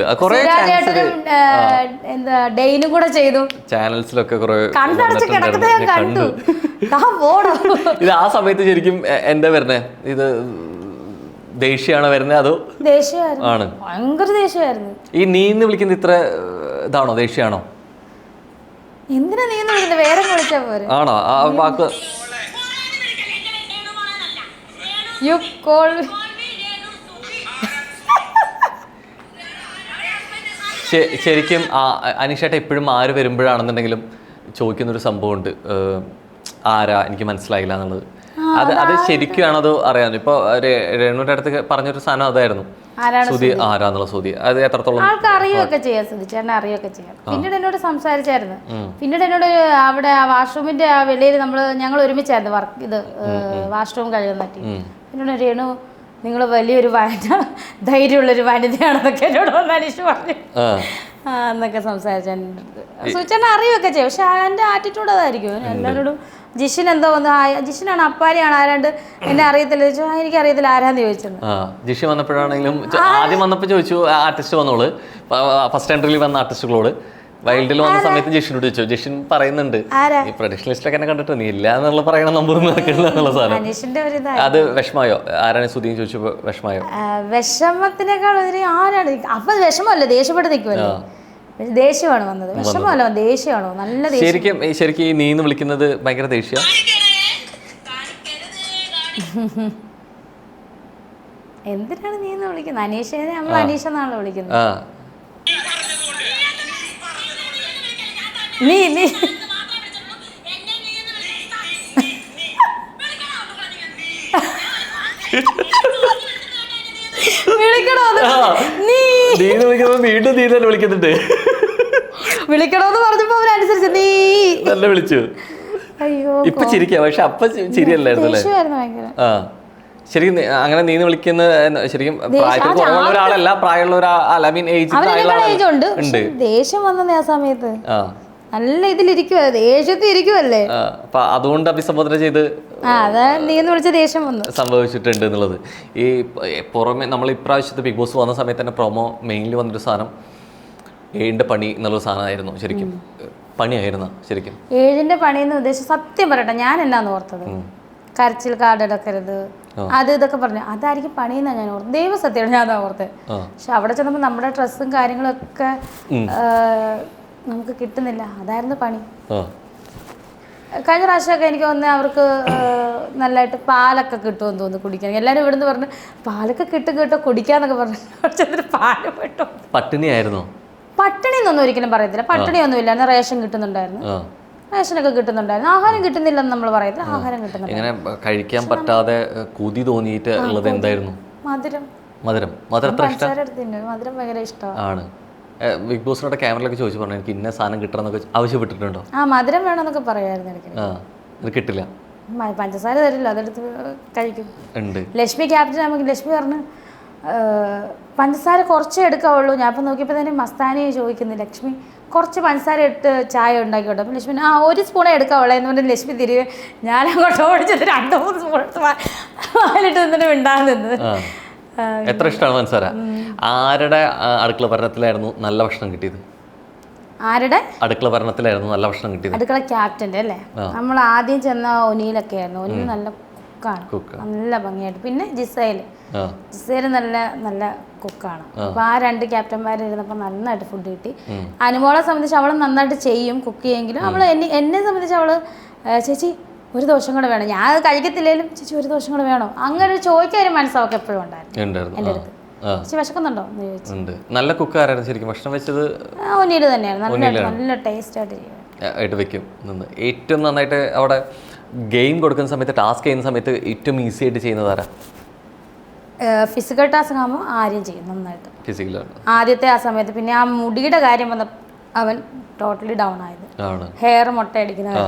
S3: എന്താ ഡെയിനും കൂടെ ചെയ്തു.
S1: ചാനൽസിലൊക്കെ കുറേ
S3: കണ്ണടച്ച് കിടക്കുന്നത് ഞാൻ കണ്ടു.
S1: ഇത് ആ സമയത്ത് ശരിക്കും എന്താ വരുന്നേ ഇത് ദേഷ്യമാണോ വരുന്നത് അതോ
S3: ദേഷ്യമായിരുന്നു.
S1: ആണ്?
S3: ഭയങ്കര ദേഷ്യമായിരുന്നു.
S1: ഈ നീന്ന് വിളിക്കുന്നത് ഇത്ര ഇതാണോ? ദേഷ്യമാണോ?
S3: എന്തിനാ നീ ഒന്ന് വിളിക്കുന്നത് വേറെ വിളിച്ചാ പോരെ.
S1: ആണോ? ആ വാക്ക്.
S3: യു കോൾ
S1: ശരിക്കും അനീഷേട്ട എപ്പോഴും ആര് വരുമ്പോഴാണെന്നുണ്ടെങ്കിലും ചോദിക്കുന്നൊരു സംഭവമുണ്ട്. ഉണ്ട് ആരാ? എനിക്ക് മനസ്സിലായില്ല എന്നുള്ളത്. അത് അത് ശരിക്കും ആണോ അതോ അറിയാമല്ലോ ഇപ്പോൾ രേണുവിന്റെ അടുത്ത് പറഞ്ഞൊരു സാധനം അതായിരുന്നു. സുധി ആരാന്നുള്ള സുധി അത് എത്രത്തോളം
S3: ആൾക്ക് അറിയുകയൊക്കെ ചെയ്യാം സുധിച്ചേട്ടനെ അറിയുകയൊക്കെ ചെയ്യാം. പിന്നീട് എന്നോട് സംസാരിച്ചായിരുന്നു. പിന്നീട് എന്നോട് അവിടെ ആ വാഷ്റൂമിന്റെ ആ വെളിയിൽ നമ്മൾ ഞങ്ങൾ ഒരുമിച്ചായിരുന്നു വർക്ക് ഇത് വാഷ്റൂം കഴുകുന്ന ടീം. പിന്നീട് രേണു നിങ്ങൾ വലിയൊരു വനിത ധൈര്യമുള്ള ഒരു വനിതയാണെന്നൊക്കെ എന്നോട് അനീഷ് പറഞ്ഞു. എന്നൊക്കെ സംസാരിച്ചു സുചേട്ടൻ അറിയുകയൊക്കെ ചെയ്യും. പക്ഷെ എന്റെ ആറ്റിറ്റ്യൂഡ് അതായിരിക്കും. എല്ലാവരോടും ജിഷിൻ എന്തോ വന്ന്. ജിഷിനാണ് അപ്പാരിയാണ് ആരാണ്ട് എന്നെ അറിയത്തില്ല. ചോദിച്ചു എനിക്ക് അറിയത്തില്ല ആരാന്ന് ചോദിച്ചത്.
S1: ജിഷി വന്നപ്പോഴാണെങ്കിലും ആദ്യം വന്നപ്പോൾ ചോദിച്ചു ആർട്ടിസ്റ്റ് വന്നോൾ. ഫസ്റ്റ് എൻട്രിയിൽ വന്ന ആർട്ടിസ്റ്റുകളോട് വൈൽഡിൽ വന്ന സമയത്ത് ജിഷിനോട് ചോദിച്ചു. ജിഷിൻ പറയുന്നുണ്ട്? ഈ പ്രൊഡക്ഷൻ ലിസ്റ്റിലൊക്കെ എന്നെ കണ്ടിട്ട് നീ ഇല്ല എന്നുള്ള പറയണ നമ്പർ നടക്കില്ല എന്നുള്ള സാധനം. അത് വിഷമായോ? ആരാണ് സുധീൻ ചോദിച്ചപ്പോ വിഷമായോ?
S3: വിഷമത്തിനേക്കാൾ ആരാണ്? അപ്പൊ വിഷമമല്ല ദേഷ്യപ്പെട്ട് നിൽക്കുമല്ലോ ദേഷ്യമാണ് വന്നത്. വിഷമമല്ല ദേഷ്യമാണോ? നല്ല
S1: ശരിക്കും ശരിക്കും ഈ നീന്ന് വിളിക്കുന്നത് ഭയങ്കര ദേഷ്യ.
S3: എന്തിനാണ് നീ എന്ന് വിളിക്കുന്നത്? അനീഷനെ നമ്മൾ അനീഷ എന്നാണല്ലോ വിളിക്കുന്നത്. നീ നീ. വിളിക്കണോ? നീ.
S1: നീന്ന് വിളിക്കുമ്പോ വീണ്ടും നീ തന്നെ വിളിക്കുന്നുണ്ട്.
S3: വിളിക്കണോന്ന് പറഞ്ഞപ്പോ അവരനുസരിച്ച് നീ.
S1: നല്ല വിളിച്ചു.
S3: അയ്യോ
S1: ഇപ്പൊ ചിരിക്കാം. പക്ഷെ അപ്പൊ ചിരിയല്ലായിരുന്നു അല്ലേ? ആ. ശരിക്കും അങ്ങനെ നീന്ന് വിളിക്കുന്ന ശരിക്കും പ്രായത്തിൽ കുറവുള്ള ഒരാളല്ല പ്രായമുള്ള ഒരാൾ ഐ മീൻ ഏജ്
S3: ഉണ്ട്. ദേഷ്യം വന്നേ ആ സമയത്ത്.
S1: ആ.
S3: നല്ല ഇതിലിരിക്കുവല്ലേ ദേഷ്യത്തിൽ ഇരിക്കുവല്ലേ?
S1: അപ്പൊ അതുകൊണ്ട് അഭിസംബോധന ചെയ്ത്
S3: ദേഷ്യം വന്നു.
S1: സംഭവിച്ചിട്ടുണ്ട് എന്നുള്ളത്. ഈ പുറമെ നമ്മൾ ഇപ്രാവശ്യത്തെ ബിഗ് ബോസ് വന്ന സമയത്ത് തന്നെ പ്രൊമോ മെയിനിൽ വന്നൊരു സാധനം ഏഴിന്റെ പണി എന്നുള്ള സാധനമായിരുന്നു ശരിക്കും. പണിയായിരുന്നു ശരിക്കും.
S3: ഏഴിന്റെ പണി എന്ന് ഉദ്ദേശിച്ച് സത്യം പറയട്ടെ ഞാൻ എന്നാന്ന് ഓർത്തത്? കരച്ചിൽ കാർഡ് എടുക്കരുത് അത് ഇതൊക്കെ പറഞ്ഞു. അതായിരിക്കും പണിയെന്നാ ഞാൻ ഓർത്തത്. ദൈവ സത്യമാണ് ഞാൻ അതാ ഓർത്തത് പക്ഷെ അവിടെ ചെന്നപ്പോൾ നമ്മുടെ ഡ്രസ്സും കാര്യങ്ങളൊക്കെ നമുക്ക് കിട്ടുന്നില്ല. അതായിരുന്നു പണി. കഴിഞ്ഞ പ്രാവശ്യമൊക്കെ എനിക്ക് തോന്നുന്നത് അവർക്ക് നല്ലതായിട്ട് പാലൊക്കെ കിട്ടുമെന്ന് തോന്നുന്നു കുടിക്കാൻ. എല്ലാവരും ഇവിടുന്ന് പറഞ്ഞു പാലൊക്കെ കിട്ടും കേട്ടോ കുടിക്കാന്നൊക്കെ പറഞ്ഞു. പാൽ കിട്ടും
S1: പട്ടിണിയായിരുന്നോ
S3: പട്ടിണി എന്നൊന്നും ഒരിക്കലും പറയത്തില്ല. പട്ടിണി ഒന്നും ഇല്ലായിരുന്നു. റേഷൻ കിട്ടുന്നുണ്ടായിരുന്നു. റേഷനൊക്കെ കിട്ടുന്നുണ്ടായിരുന്നു. ആഹാരം കിട്ടുന്നില്ലെന്ന് നമ്മൾ പറയത്തില്ല. ആഹാരം കിട്ടുന്നുണ്ട്
S1: ഇങ്ങനെ കഴിക്കാൻ പറ്റാതെ കൊതി തോന്നിയിട്ട് ഉള്ളത് എന്തായിരുന്നു?
S3: മധുരം.
S1: മധുരം. മധുരം
S3: മധുരം ഭയങ്കര ഇഷ്ടമാണ്.
S1: ബിഗ് ബോസിനോട് ക്യാമറയിലൊക്കെ ചോദിച്ചു പറഞ്ഞു എനിക്ക് ഇന്ന സാധനം കിട്ടണമെന്നൊക്കെ ആവശ്യപ്പെട്ടിട്ടുണ്ടോ?
S3: ആ മധുരം വേണമെന്നൊക്കെ പറയുമായിരുന്നു എനിക്ക്.
S1: ആ ഇത് കിട്ടില്ല.
S3: മ- പഞ്ചസാര തരില്ല അതെടുത്ത് കഴിക്കും.
S1: ഉണ്ട്.
S3: ലക്ഷ്മി ക്യാപ്റ്റൻ നമുക്ക് ലക്ഷ്മി പറഞ്ഞു "ആ, പഞ്ചസാര കുറച്ചേ എടുക്കാവുള്ളൂ. ഞാൻ ഇപ്പം നോക്കിയപ്പോൾ തന്നെ മസ്താനി ചോദിക്കുന്നു ലക്ഷ്മി കുറച്ച് പഞ്ചസാര ഇട്ട് ചായ ഉണ്ടാക്കി അപ്പം ലക്ഷ്മി ആ ഒരു സ്പൂണേ എടുക്കാവുള്ളൂ. എന്ന് പറഞ്ഞ് ലക്ഷ്മി തിരികെ ഞാൻ അങ്ങോട്ട് ഓടിച്ചിട്ട് രണ്ട് മൂന്ന് സ്പൂൺ എടുത്ത് വാ- വായിലിട്ട് നിന്നിട്ട് മിണ്ടാതെ നിന്ന്
S1: ആ. എത്ര ഇഷ്ടമാണ് മനസ്സാര ആരുടെ അടുക്കള ഭരണത്തിലായിരുന്നു നല്ല ഭക്ഷണം കിട്ടിയത്?
S3: ആരുടെ?
S1: അടുക്കള ഭരണത്തിലായിരുന്നു നല്ല ഭക്ഷണം കിട്ടിയത്?
S3: അടുക്കള ക്യാപ്റ്റന്റെ അല്ലേ? നമ്മൾ ആദ്യം ചെന്ന ഒനിയിലൊക്കെ ആയിരുന്നു. ഒനിയിൽ നല്ല കുക്കാണ്.
S1: കുക്ക്.
S3: നല്ല ഭംഗിയായിട്ട്. പിന്നെ ജിസൈൽ. ജിസൈൽ നല്ല നല്ല കുക്കാണ്. അപ്പൊ ആ രണ്ട് ക്യാപ്റ്റന്മാർ ഇരുന്നപ്പോൾ നന്നായിട്ട് ഫുഡ് കിട്ടി. അനുമോളെ സംബന്ധിച്ച് അവൾ നന്നായിട്ട് ചെയ്യും കുക്ക് ചെയ്യുമെങ്കിലും അവൾ എന്നെ എന്നെ സംബന്ധിച്ച് അവൾ ചേച്ചി ഒരു ദോഷം കൂടെ വേണം. ഞാൻ അത് കഴിക്കത്തില്ലേലും ചേച്ചി ഒരു ദോഷം കൂടെ വേണോ? അങ്ങനെ ഒരു ചോദിക്കാൻ ഒരു എപ്പോഴും ഉണ്ടായിരുന്നു.
S1: എന്റെ
S3: അടുത്ത്. പക്ഷെ വിശക്കുന്നുണ്ടോ എന്ന് ചോദിച്ചു.
S1: ഉണ്ട്. നല്ല കുക്കാരായിരുന്നു ശരിക്കും. ഭക്ഷണം വെച്ചത്
S3: ഒന്നിയിൽ തന്നെയാണ്. നല്ല നല്ല ടേസ്റ്റ് ആയിട്ട് ചെയ്യും
S1: ആയിട്ട് വെക്കും. നിന്ന്. ഏറ്റവും നന്നായിട്ട് അവിടെ ഗെയിം കൊടുക്കുന്ന സമയത്ത് ടാസ്ക് ചെയ്യുന്ന സമയത്ത് ഏറ്റവും ഈസി ആയിട്ട് ചെയ്യുന്നത് ആരാ?
S3: ഫിസിക്കൽ ടാസ്ക് ആകുമ്പോൾ ആര്യം ചെയ്യും നന്നായിട്ട്.
S1: ഫിസിക്കലാണ്
S3: ആദ്യത്തെ ആ സമയത്ത് പിന്നെ ആ മുടിയുടെ കാര്യം വന്ന അവൻ ടോട്ടലി ഡൗൺ ആയത്.
S1: ആണ്.
S3: ഹെയർ മുട്ടയടിക്കുന്ന
S1: ആ.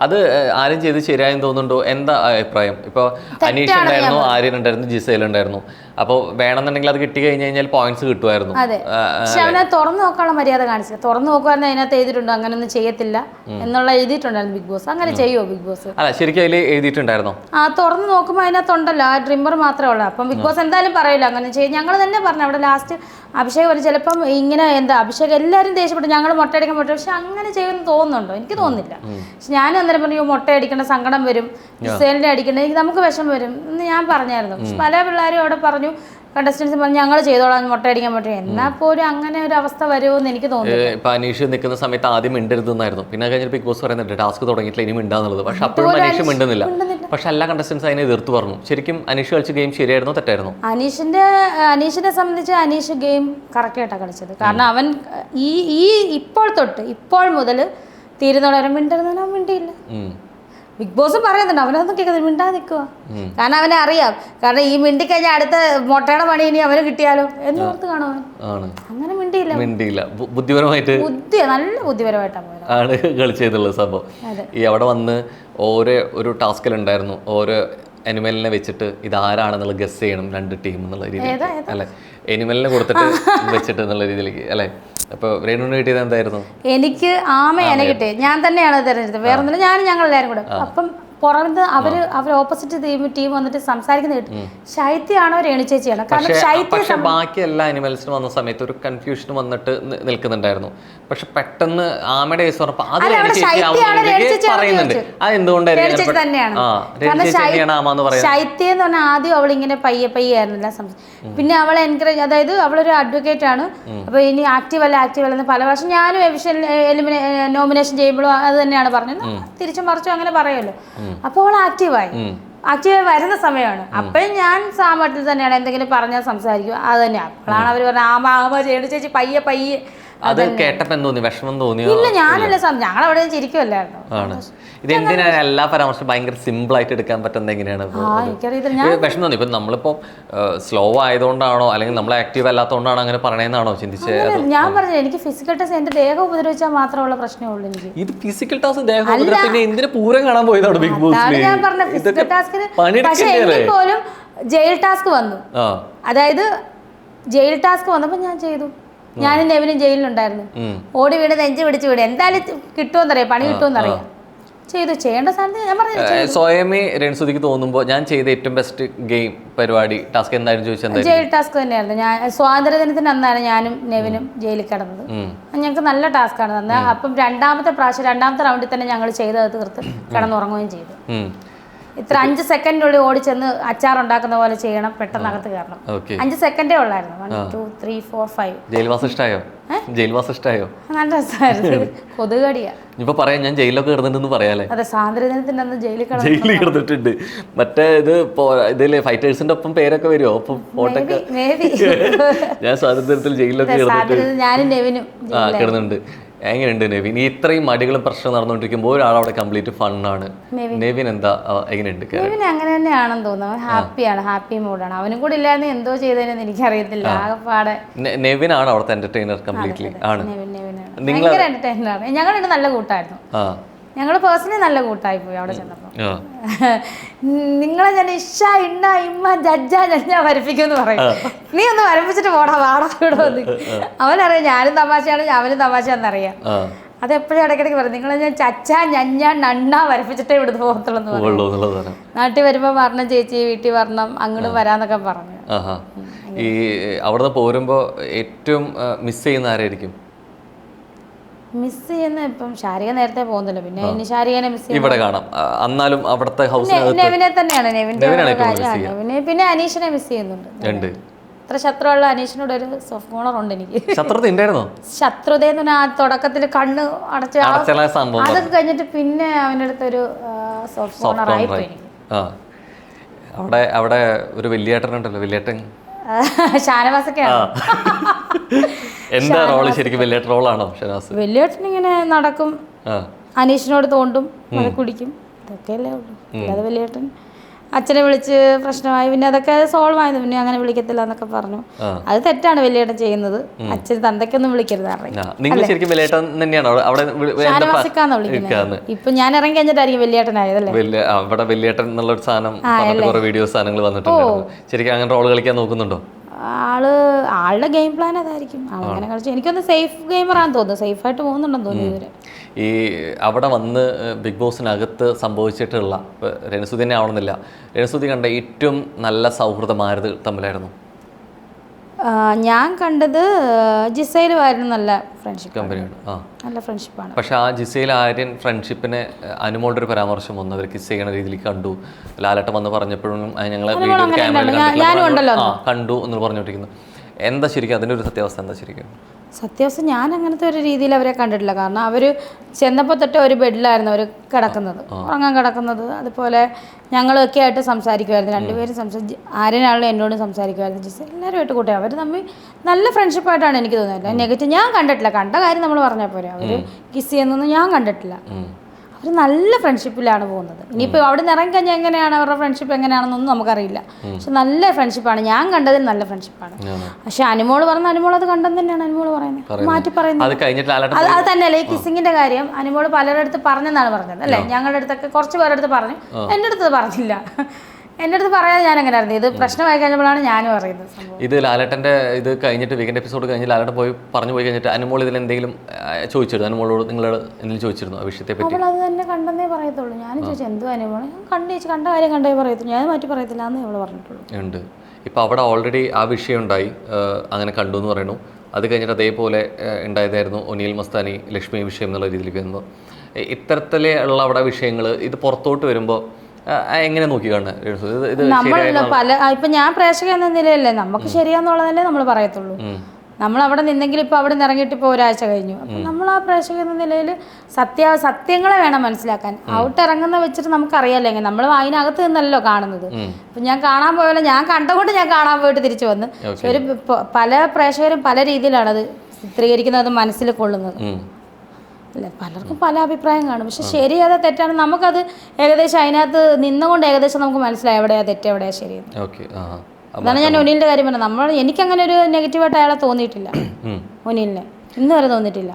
S1: അത് ആരും ചെയ്ത് ശരിയായെന്ന് തോന്നുന്നുണ്ടോ? എന്താ അഭിപ്രായം? ഇപ്പൊ അനീഷ് ഉണ്ടായിരുന്നു ആര്യൻ ഉണ്ടായിരുന്നു ജിസേൽ ഉണ്ടായിരുന്നു. അപ്പോൾ വേണമെന്നുണ്ടെങ്കിൽ അത് കിട്ടി കഴിഞ്ഞു കഴിഞ്ഞാൽ പോയിന്റ്സ് കിട്ടുമായിരുന്നു.
S3: അതെ. പക്ഷെ അവനെ തുറന്നു നോക്കാനുള്ള മര്യാദ കാണിച്ചില്ല. തുറന്നു നോക്കുവാൻ അതിനകത്ത് എഴുതിയിട്ടുണ്ടോ? അങ്ങനെ ഒന്നും ചെയ്യത്തില്ല എന്നുള്ള എഴുതിയിട്ടുണ്ടായിരുന്നു ബിഗ് ബോസ്. അങ്ങനെ ചെയ്യുമോ ബിഗ് ബോസ്?
S1: അല്ല ശരിക്കും അതിൽ എഴുതിയിട്ടുണ്ടായിരുന്നോ?
S3: ആ തുറന്ന് നോക്കുമ്പോൾ അതിനകത്തുണ്ടല്ലോ. ആ ഡ്രിമ്മർ മാത്രമേ ഉള്ളൂ. അപ്പം ബിഗ് ബോസ് എന്തായാലും പറയില്ല. അങ്ങനെ ചെയ്യും ഞങ്ങൾ തന്നെ പറഞ്ഞു. അവിടെ ലാസ്റ്റ് അഭിഷേക് ഒരു ചിലപ്പം ഇങ്ങനെ എന്താ അഭിഷേക് എല്ലാവരും ദേഷ്യപ്പെട്ടു. ഞങ്ങൾ മുട്ടയടിക്കാൻ മുട്ട പക്ഷെ അങ്ങനെ ചെയ്യുമെന്ന് തോന്നുന്നുണ്ടോ? എനിക്ക് തോന്നുന്നില്ല. പക്ഷെ ഞാൻ അന്നേരം പറഞ്ഞു മുട്ട അടിക്കേണ്ട സങ്കടം വരും. ജിസേലിന്റെ അടിക്കേണ്ട എനിക്ക് നമുക്ക് വിഷം വരും. എന്ന് ഞാൻ പറഞ്ഞായിരുന്നു. പക്ഷെ പല പിള്ളേരും അവിടെ പറഞ്ഞു കണ്ടസ്റ്റൻസ് പറഞ്ഞു ഞങ്ങൾ ചെയ്തോളാം മുട്ടയടിക്കാൻ പറ്റും. എന്നാ പോലും അങ്ങനെ ഒരു അവസ്ഥ വരുമെന്ന് എനിക്ക് തോന്നുന്നു
S1: ഇപ്പൊ അനീഷ് നിൽക്കുന്ന സമയത്ത് ആദ്യം മിണ്ടരുതെന്നായിരുന്നു. പിന്നെ കഴിഞ്ഞ ബിഗ് ബോസ് പറയുന്നുണ്ട് ടാസ്ക് തുടങ്ങിയിട്ടില്ല ഇനി മിണ്ടാന്നുള്ളത്. പക്ഷെ അപ്പോഴും അനീഷ് മിണ്ടുന്നില്ല. പക്ഷെ എല്ലാ കണ്ടസ്റ്റൻസ് അതിനെ എതിർത്ത് പറഞ്ഞു. ശരിക്കും അനീഷ് കളിച്ച ഗെയിം ശരിയായിരുന്നു തെറ്റായിരുന്നു?
S3: അനീഷിന്റെ അനീഷിനെ സംബന്ധിച്ച് അനീഷ് ഗെയിം കറക്റ്റായിട്ടാണ് കളിച്ചത്. കാരണം അവൻ ഈ ഈ ഇപ്പോൾ തൊട്ട് ഇപ്പോൾ മുതൽ തീരുന്നവരെ മിണ്ടരുന്നവൻ അവൻ മിണ്ടിയില്ല. ബിഗ് ബോസ് പറയുന്നുണ്ട്. അവനൊന്നും കേൾക്കുന്നത് മിണ്ടാ നിൽക്കുക കാരണം അവനെ അറിയാം. കാരണം ഈ മിണ്ടി കഴിഞ്ഞാൽ അടുത്ത മുട്ടയുടെ പണി ഇനി അവന് കിട്ടിയാലോ എന്നോർത്ത് കാണും
S1: കാണോ
S3: അങ്ങനെ മിണ്ടിയില്ല.
S1: മിണ്ടിയില്ല. ബുദ്ധിപരമായിട്ട്
S3: ബുദ്ധി നല്ല ബുദ്ധിപരമായിട്ടാണ്
S1: ആണ് കളിച്ചതുള്ള സംഭവം. ഈ അവിടെ വന്ന് ഓരോ ഒരു ടാസ്കിലുണ്ടായിരുന്നു ഓരോ അനിമലിനെ വെച്ചിട്ട് ഇത് ആരാണെന്നുള്ള ഗസ് ചെയ്യണം രണ്ട് ടീം എന്നുള്ള രീതിയിൽ അല്ലെ? എനിമലിനെ കൊടുത്തിട്ട് വെച്ചിട്ട് എന്നുള്ള രീതിയിലേക്ക്. അല്ലെ? അപ്പൊ രേണുവിന് കിട്ടിയത് എന്തായിരുന്നു?
S3: എനിക്ക് ആമയാണ് കിട്ടിയത് ഞാൻ തന്നെയാണ് തിരഞ്ഞെടുത്തത്. വേറെ ഒന്നുമില്ല. ഞാനും ഞങ്ങൾ എല്ലാവരും കൂടെ അപ്പം പുറത്ത് അവർ അവർ ഓപ്പോസിറ്റ് ടീം ടീം വന്നിട്ട് സംസാരിക്കുന്ന കേട്ടു ശൈത്യാണോ രേണു ചേച്ചിയാണോ കാരണം ശൈത്യ
S1: ബാക്കി എല്ലാ അനിമൽസിനും വന്ന സമയത്ത് ഒരു കൺഫ്യൂഷൻ വന്നിട്ട് നിൽക്കുന്നുണ്ടായിരുന്നു. പക്ഷെ പെട്ടെന്ന് ആമയുടെ കേസ് പറഞ്ഞപ്പോ അത് പറയുന്നുണ്ട്. അത്
S3: ശൈത്യം എന്ന് പറഞ്ഞാൽ ആദ്യം അവൾ ഇങ്ങനെ പയ്യെ പയ്യെ ആയിരുന്നില്ല പിന്നെ അവൾ എൻകറേജ് അതായത് അവളൊരു അഡ്വക്കേറ്റ് ആണ്. അപ്പൊ ഇനി ആക്റ്റീവ് അല്ല ആക്റ്റീവ് അല്ലെന്ന് പല പ്രാവശ്യം ഞാനും എലിമിനേഷൻ എലിമിനേ നോമിനേഷൻ ചെയ്യുമ്പോഴും അത് തന്നെയാണ് പറഞ്ഞത്. തിരിച്ചും മറിച്ചും അങ്ങനെ പറയുമല്ലോ. അപ്പോൾ അവൾ ആക്റ്റീവായി. ആക്റ്റീവായി വരുന്ന സമയമാണ്. അപ്പോഴും ഞാൻ സാമട്ടിൽ തന്നെയാണ് എന്തെങ്കിലും പറഞ്ഞാൽ സംസാരിക്കും. അത് തന്നെയാണ് അപ്പോഴാണ് അവർ പറഞ്ഞത് ആമ ആമ ചേട്ടു ചേച്ചി പയ്യെ പയ്യെ.
S1: അത് കേട്ടപ്പോ തോന്നി വിഷമം തോന്നിയോ?
S3: ഇല്ല ഞാനല്ല സാർ ഞങ്ങൾ അവിടെ ചിരിക്കുമല്ലായിരുന്നു
S1: ആണ്. ഇത് എന്തിനാണ് എല്ലാ പരാമർശം ഭയങ്കര സിമ്പിൾ ആയിട്ട് എടുക്കാൻ പറ്റുന്നത് എങ്ങനെയാണ്? വിഷമം തോന്നി. ഇപ്പൊ നമ്മളിപ്പോ സ്ലോ ആയതുകൊണ്ടാണോ അല്ലെങ്കിൽ നമ്മൾ ആക്റ്റീവ് അല്ലാത്തതുകൊണ്ടാണോ അങ്ങനെ പറയണെന്നാണോ ചിന്തിച്ചത്
S3: ഞാൻ പറഞ്ഞു എനിക്ക് ഫിസിക്കൽ ടെസ്റ്റ് എന്റെ ദേഹം ഉപദ്രവിച്ചാൽ മാത്രമുള്ള പ്രശ്നമുള്ളൂ എനിക്ക്.
S1: ഇത് ഫിസിക്കൽ ടാസ്ക് ദേഹം ഉപദ്രവം, പിന്നെ എന്തിനു പൂരം കാണാൻ പോയതാണ് ബിഗ് ബോസ്
S3: ഞാൻ പറഞ്ഞ ഫിസിക്കൽ ടാസ്കിന് പക്ഷേ പോലും ജയിൽ ടാസ്ക് വന്നു. അതായത് ജയിൽ ടാസ്ക് വന്നപ്പോൾ ഞാൻ ചെയ്തു. ഞാനും നെവിനും ജയിലിലുണ്ടായിരുന്നു. ഓടി വീട് നെഞ്ച് പിടിച്ച് വീട് എന്തായാലും കിട്ടുമെന്നറിയാം പണി കിട്ടുമെന്നറിയാം ചെയ്തു. ചെയ്യേണ്ട സ്ഥാനത്ത് ഞാൻ പറഞ്ഞു
S1: ഏ, സ്വയമേ രൺസുതിക്ക് തോന്നുമ്പോൾ ഞാൻ ചെയ്ത ഏറ്റവും ബെസ്റ്റ് ഗെയിം പരിപാടി ടാസ്ക് എന്തായാലും ചോദിച്ചത്
S3: ജയിൽ ടാസ്ക് തന്നെയായിരുന്നു. ഞാൻ സ്വാതന്ത്ര്യദിനത്തിന് അന്നാണ് ഞാനും നെവിനും ജയിലിൽ കിടന്നത്. ഞങ്ങൾക്ക് നല്ല ടാസ്ക്കാണ് തന്നെ അപ്പം രണ്ടാമത്തെ പ്രാവശ്യം രണ്ടാമത്തെ റൗണ്ടിൽ തന്നെ ഞങ്ങൾ ചെയ്തത് തീർത്ത് കിടന്നുറങ്ങുകയും ചെയ്തു. ഇത്ര അഞ്ച് സെക്കൻഡിനുള്ളിൽ ഓടി ചെന്ന് അച്ചാർ ഉണ്ടാക്കുന്ന പോലെ ചെയ്യണം പെട്ടെന്ന് അകത്ത് കയറണം. അഞ്ച് സെക്കൻഡേ ഉള്ളായിരുന്നു. One two three four five
S1: ജയിൽവാസം ഇഷ്ടമായോ ജയിൽവാസം ഇഷ്ടമായോ
S3: നല്ല രസമായിരുന്നു. കൊതുകടിയാ.
S1: ഇപ്പൊ പറയാം ഞാൻ ജയിലൊക്കെ കിടന്നിട്ടുണ്ടെന്ന് പറയാല്ലേ?
S3: അതെ സ്വാതന്ത്ര്യദിനത്തിന്റെ അന്ന് ജയിലിൽ
S1: ജയിലിൽ കിടന്നിട്ടുണ്ട്. മറ്റേ ഇത് ഇതിൽ ഫൈറ്റേഴ്സിന്റെ ഒപ്പം പേരൊക്കെ വരുമോ ഒപ്പം ഫോട്ടോക്കെ ഞാൻ സ്വാതന്ത്ര്യത്തിൽ ജയിലിലൊക്കെ കിടന്നിട്ട്
S3: സ്വാതന്ത്ര്യദിനം ഞാനും
S1: കിടന്നുണ്ട് എങ്ങനെയുണ്ട് നെവിൻ? ഈ ഇത്രയും മടികളും പ്രശ്നം നടന്നുകൊണ്ടിരിക്കുമ്പോൾ ഒരാൾ അവിടെ കംപ്ലീറ്റ് ഫണ്ണാണ്. നെവിൻ. എന്താ എങ്ങനെയുണ്ട്
S3: നെവിൻ അങ്ങനെ തന്നെയാണെന്ന് തോന്നുന്നു. അവൻ ഹാപ്പിയാണ് ഹാപ്പി മൂഡാണ്. അവനും കൂടി ഇല്ലാതെ എന്തോ ചെയ്തതെന്ന് എനിക്കറിയത്തില്ല. ആകെപ്പാടെ.
S1: നെവിൻ ആണ് അവിടുത്തെ എന്റർടൈനർ കംപ്ലീറ്റ്ലി ആണ്.
S3: ആണ്. ഞങ്ങൾ നല്ല കൂട്ടായിരുന്നു. ഞങ്ങൾ പേഴ്സണലി നല്ല കൂട്ടായി പോയി അവിടെ ചെന്നപ്പോൾ നിങ്ങളെ ഞാൻ ഇഷ ഇണ്ണ ഇമ്മ ജഡ്ജ ജഡ്ജ വരപ്പിക്കുമെന്ന് പറയും. നീ ഒന്ന് വരപ്പിച്ചിട്ട് പോടാ വാടാ വന്ന്. അവനറിയാം ഞാനും തമാശയാണ് അവനും തമാശയാണെന്നറിയാം.
S1: അത്
S3: എപ്പോഴും ഇടയ്ക്കിടയ്ക്ക് പറയും നിങ്ങളെ ഞാൻ ചച്ച ഞഞ്ഞ നണ്ണ വരപ്പിച്ചിട്ടേ ഇവിടുന്ന് പോകത്തുള്ളൂ നാട്ടിൽ വരുമ്പോൾ വരണം ചേച്ചി വീട്ടിൽ വരണം അങ്ങോട്ട് വരാന്നൊക്കെ പറഞ്ഞു.
S1: ഈ അവിടുന്ന് പോരുമ്പോൾ ഏറ്റവും മിസ് ചെയ്യുന്ന ആരായിരിക്കും?
S3: മിസ് ചെയ്യുന്ന ഇപ്പം ശാരിക നേരത്തെ പോകുന്നില്ല പിന്നെ ഇനി ശാരികനെ മിസ്
S1: ഇവിടെ കാണാം. അന്നാലും അവിടുത്തെ ഹൗസ്
S3: നെവിനെ തന്നെയാണ്. നെവിന്റെ നെവിനെ പിന്നെ അനീഷിനെ മിസ് ചെയ്യുന്നുണ്ട്. അത്ര ശത്രുവുള്ള അനീഷിനോട് ഒരു സോഫ്റ്റ് കോണർ ഉണ്ട് എനിക്ക്.
S1: ശത്രുത ഉണ്ടായിരുന്നോ?
S3: ശത്രുത എന്ന് പറഞ്ഞാൽ ആ തുടക്കത്തിൽ കണ്ണ് അടച്ച് അതൊക്കെ കഴിഞ്ഞിട്ട് പിന്നെ അവന്റെ അടുത്ത് ഒരു സോഫ്റ്റ് കോണർ ആയിപ്പോയി
S1: അവിടെ അവിടെ ഒരു വലിയേട്ടനുണ്ടല്ലോ. വലിയേട്ടൻ
S3: ഷാനവാസൊക്കെയാണ്?
S1: എന്താ റോൾ ശരിക്കും വലിയ ട്രോളാണോ ഷനാസ്
S3: വലിയേട്ടൻ ഇങ്ങനെ നടക്കും. അനീഷിനോട് തോണ്ടും കുടിക്കും. ഇതൊക്കെയല്ലേ ഉള്ളൂ. അല്ലാതെ വലിയേട്ടൻ അച്ഛനെ വിളിച്ച് പ്രശ്നമായി. പിന്നെ അതൊക്കെ സോൾവ് ആയത് പിന്നെ അങ്ങനെ വിളിക്കത്തില്ല എന്നൊക്കെ പറഞ്ഞു. അത് തെറ്റാണ് വലിയേട്ടൻ ചെയ്യുന്നത്. അച്ഛൻ തന്തയ്ക്കൊന്നും വിളിക്കരുത് ഇപ്പൊ ഞാൻ ഇറങ്ങി കഴിഞ്ഞിട്ടായിരിക്കും വലിയേട്ടനായതല്ലേ
S1: വലിയ അവിടെ വലിയേട്ടൻ എന്നുള്ള ഒരു സാധനം വീഡിയോ സാധനങ്ങൾ വന്നിട്ടുണ്ട് ശരിക്കും അങ്ങനെ റോൾ കളിക്കാൻ നോക്കുന്നുണ്ടോ?
S3: ആൾ ആളുടെ ഗെയിം പ്ലാൻ അതായിരിക്കും. അങ്ങനെ കളിച്ചു എനിക്കൊന്ന് സേഫ് ഗെയിമറാന്ന് തോന്നുന്നു. സേഫ് ആയിട്ട് പോകുന്നുണ്ടെന്ന് തോന്നുന്നു ഇവർ
S1: ഈ അവിടെ വന്ന് ബിഗ് ബോസിനകത്ത് സംഭവിച്ചിട്ടുള്ള ഇപ്പൊ രേണുസുതി തന്നെ ആവണമെന്നില്ല. രേണുസുതി കണ്ട ഏറ്റവും നല്ല സൗഹൃദമായത് തമ്മിലായിരുന്നു?
S3: ഞാൻ കണ്ടത് ജിസയിലുമായിരുന്നു നല്ല ഫ്രണ്ട്ഷിപ്പ്
S1: കമ്പനിയാണ്
S3: നല്ല ഫ്രണ്ട്ഷിപ്പാണ്
S1: പക്ഷെ ആ ജിസയിൽ ആര്യൻ ഫ്രണ്ട്ഷിപ്പിനെ അനുമോളുടെ ഒരു പരാമർശം വന്നു. അവർ കിസ് ചെയ്യണ രീതിയിൽ കണ്ടു. ലാലട്ടം വന്ന് പറഞ്ഞപ്പോഴും ഞങ്ങളെ വീഡിയോ ക്യാമറയിൽ കണ്ടു എന്ന് പറഞ്ഞുകൊണ്ടിരിക്കുന്നു എന്താ ശരിക്കും അതിന്റെ ഒരു സത്യാവസ്ഥ എന്താ ശരിക്കും?
S3: സത്യാവസ്ഥ ഞാൻ അങ്ങനത്തെ ഒരു രീതിയിൽ അവരെ കണ്ടിട്ടില്ല. കാരണം അവർ ചെന്നപ്പോൾ തൊട്ട് ഒരു ബെഡിലായിരുന്നു അവർ കിടക്കുന്നത്. ഉറങ്ങാൻ കിടക്കുന്നത്. അതുപോലെ ഞങ്ങളൊക്കെ ആയിട്ട് സംസാരിക്കുമായിരുന്നു രണ്ടുപേരും സംസാരിച്ച് ആരെയാണെങ്കിലും എന്നോടും സംസാരിക്കുമായിരുന്നു ജിസ് എല്ലാവരുമായിട്ട് കൂട്ടി. അവർ തമ്മിൽ നല്ല ഫ്രണ്ട്ഷിപ്പായിട്ടാണ് എനിക്ക് തോന്നിയത്. നെഗറ്റീവ് ഞാൻ കണ്ടിട്ടില്ല. കണ്ട കാര്യം നമ്മൾ പറഞ്ഞാൽ പോരെ. അവർ കിസ് ചെയ്യുന്നൊന്നും ഞാൻ കണ്ടിട്ടില്ല. അവർ നല്ല ഫ്രണ്ട്ഷിപ്പിലാണ് പോകുന്നത്. ഇനിയിപ്പോൾ അവിടെ നിന്ന് ഇറങ്ങിക്കഴിഞ്ഞാൽ എങ്ങനെയാണ്? അവരുടെ ഫ്രണ്ട്ഷിപ്പ് എങ്ങനെയാണെന്നൊന്നും നമുക്കറിയില്ല. പക്ഷെ നല്ല ഫ്രണ്ട്ഷിപ്പാണ് ഞാൻ കണ്ടതിൽ നല്ല ഫ്രണ്ട്ഷിപ്പാണ് പക്ഷെ അനുമോൾ പറഞ്ഞ അനുമോൾ അത് കണ്ടെന്ന് തന്നെയാണ് അനുമോൾ പറയുന്നത്. മാറ്റി പറയുന്നത്.
S1: അത്
S3: അത് തന്നെയല്ല ഈ കിസിങ്ങിന്റെ കാര്യം. അനുമോൾ പലരുടെ അടുത്ത് പറഞ്ഞെന്നാണ് പറഞ്ഞത് അല്ലേ? ഞങ്ങളുടെ അടുത്തൊക്കെ കുറച്ച് പേരുടെ അടുത്ത് പറഞ്ഞു. എന്റെ അടുത്ത് പറഞ്ഞില്ല. എന്റെ അടുത്ത് പറയാതെ ഞാൻ എങ്ങനെ അറിഞ്ഞത് ഇത് പ്രശ്നമായി കഴിഞ്ഞപ്പോഴാണ് ഞാനും അറിയുന്നത്
S1: ഇത് ലാലട്ടന്റെ ഇത് കഴിഞ്ഞിട്ട് വീക്കെൻഡ് എപ്പിസോഡ് കഴിഞ്ഞ് ലാലേട്ടൻ പോയി പറഞ്ഞു പോയി കഴിഞ്ഞിട്ട് അനുമോൾ ഇതിൽ എന്തെങ്കിലും ചോദിച്ചിരുന്നു. അനുമോളോട് നിങ്ങൾ എന്തെങ്കിലും ചോദിച്ചിരുന്നു ആ വിഷയത്തെ പറ്റി?
S3: അവൾ അത് തന്നെ കണ്ടെന്നേ പറയത്തുള്ളൂ. ഞാനും ചോദിച്ചു എന്തു അനുമോൾ ഞാൻ കണ്ടു ചേച്ചി കണ്ട കാര്യം കണ്ടേ പറയത്തുള്ളൂ. ഞാൻ മാറ്റി പറയത്തില്ല എന്ന് അവൾ പറഞ്ഞിട്ടുള്ളൂ.
S1: ഉണ്ട്. ഇപ്പോൾ അവിടെ ഓൾറെഡി ആ വിഷയം ഉണ്ടായി. അങ്ങനെ കണ്ടു എന്ന് പറയുന്നു. അത് കഴിഞ്ഞിട്ട് അതേപോലെ ഉണ്ടായതായിരുന്നു ഒനിയൽ മസ്താനി ലക്ഷ്മി വിഷയം എന്നുള്ള രീതിയിലേക്ക് വരുമ്പോൾ ഇത്തരത്തിലുള്ള അവിടെ വിഷയങ്ങൾ ഇത് പുറത്തോട്ട് വരുമ്പോൾ എങ്ങനെ നോക്കി
S3: പല ഇപ്പൊ ഞാൻ പ്രേക്ഷക എന്ന നിലയല്ലേ നമുക്ക് ശരിയാന്നുള്ളതല്ലേ നമ്മൾ പറയത്തുള്ളൂ. നമ്മൾ അവിടെ നിന്നെങ്കിൽ ഇപ്പൊ അവിടെ നിന്ന് ഇറങ്ങിയിട്ട് ഇപ്പോൾ ഒരാഴ്ച കഴിഞ്ഞു. അപ്പൊ നമ്മൾ ആ പ്രേക്ഷക എന്ന നിലയിൽ സത്യ സത്യങ്ങളെ വേണം മനസ്സിലാക്കാൻ. ഔട്ട് ഇറങ്ങുന്ന വെച്ചിട്ട് നമുക്കറിയാലോ എങ്ങനെ നമ്മൾ അതിനകത്ത് നിന്നല്ലോ കാണുന്നത്. അപ്പൊ ഞാൻ കാണാൻ പോയല്ലോ ഞാൻ കണ്ടുകൊണ്ട് ഞാൻ കാണാൻ പോയിട്ട് തിരിച്ചു വന്ന്. ഒരു പല പ്രേക്ഷകരും പല രീതിയിലാണ് അത് ചിത്രീകരിക്കുന്നത് മനസ്സിൽ കൊള്ളുന്നത്. അല്ല? പലർക്കും പല അഭിപ്രായം കാണും. പക്ഷെ ശരി അതാ തെറ്റാണ്? നമുക്കത് ഏകദേശം അതിനകത്ത് നിന്നുകൊണ്ട് ഏകദേശം നമുക്ക് മനസ്സിലായി എവിടെയാ തെറ്റ് എവിടെയാ
S1: ആ.
S3: അതാണ് ഞാൻ ഒനിലിന്റെ കാര്യം പറഞ്ഞത്. നമ്മൾ എനിക്കങ്ങനെ ഒരു നെഗറ്റീവായിട്ട് അയാളെ തോന്നിയിട്ടില്ല. ഒനിലിനെ ഇന്ന് വരെ തോന്നിയിട്ടില്ല.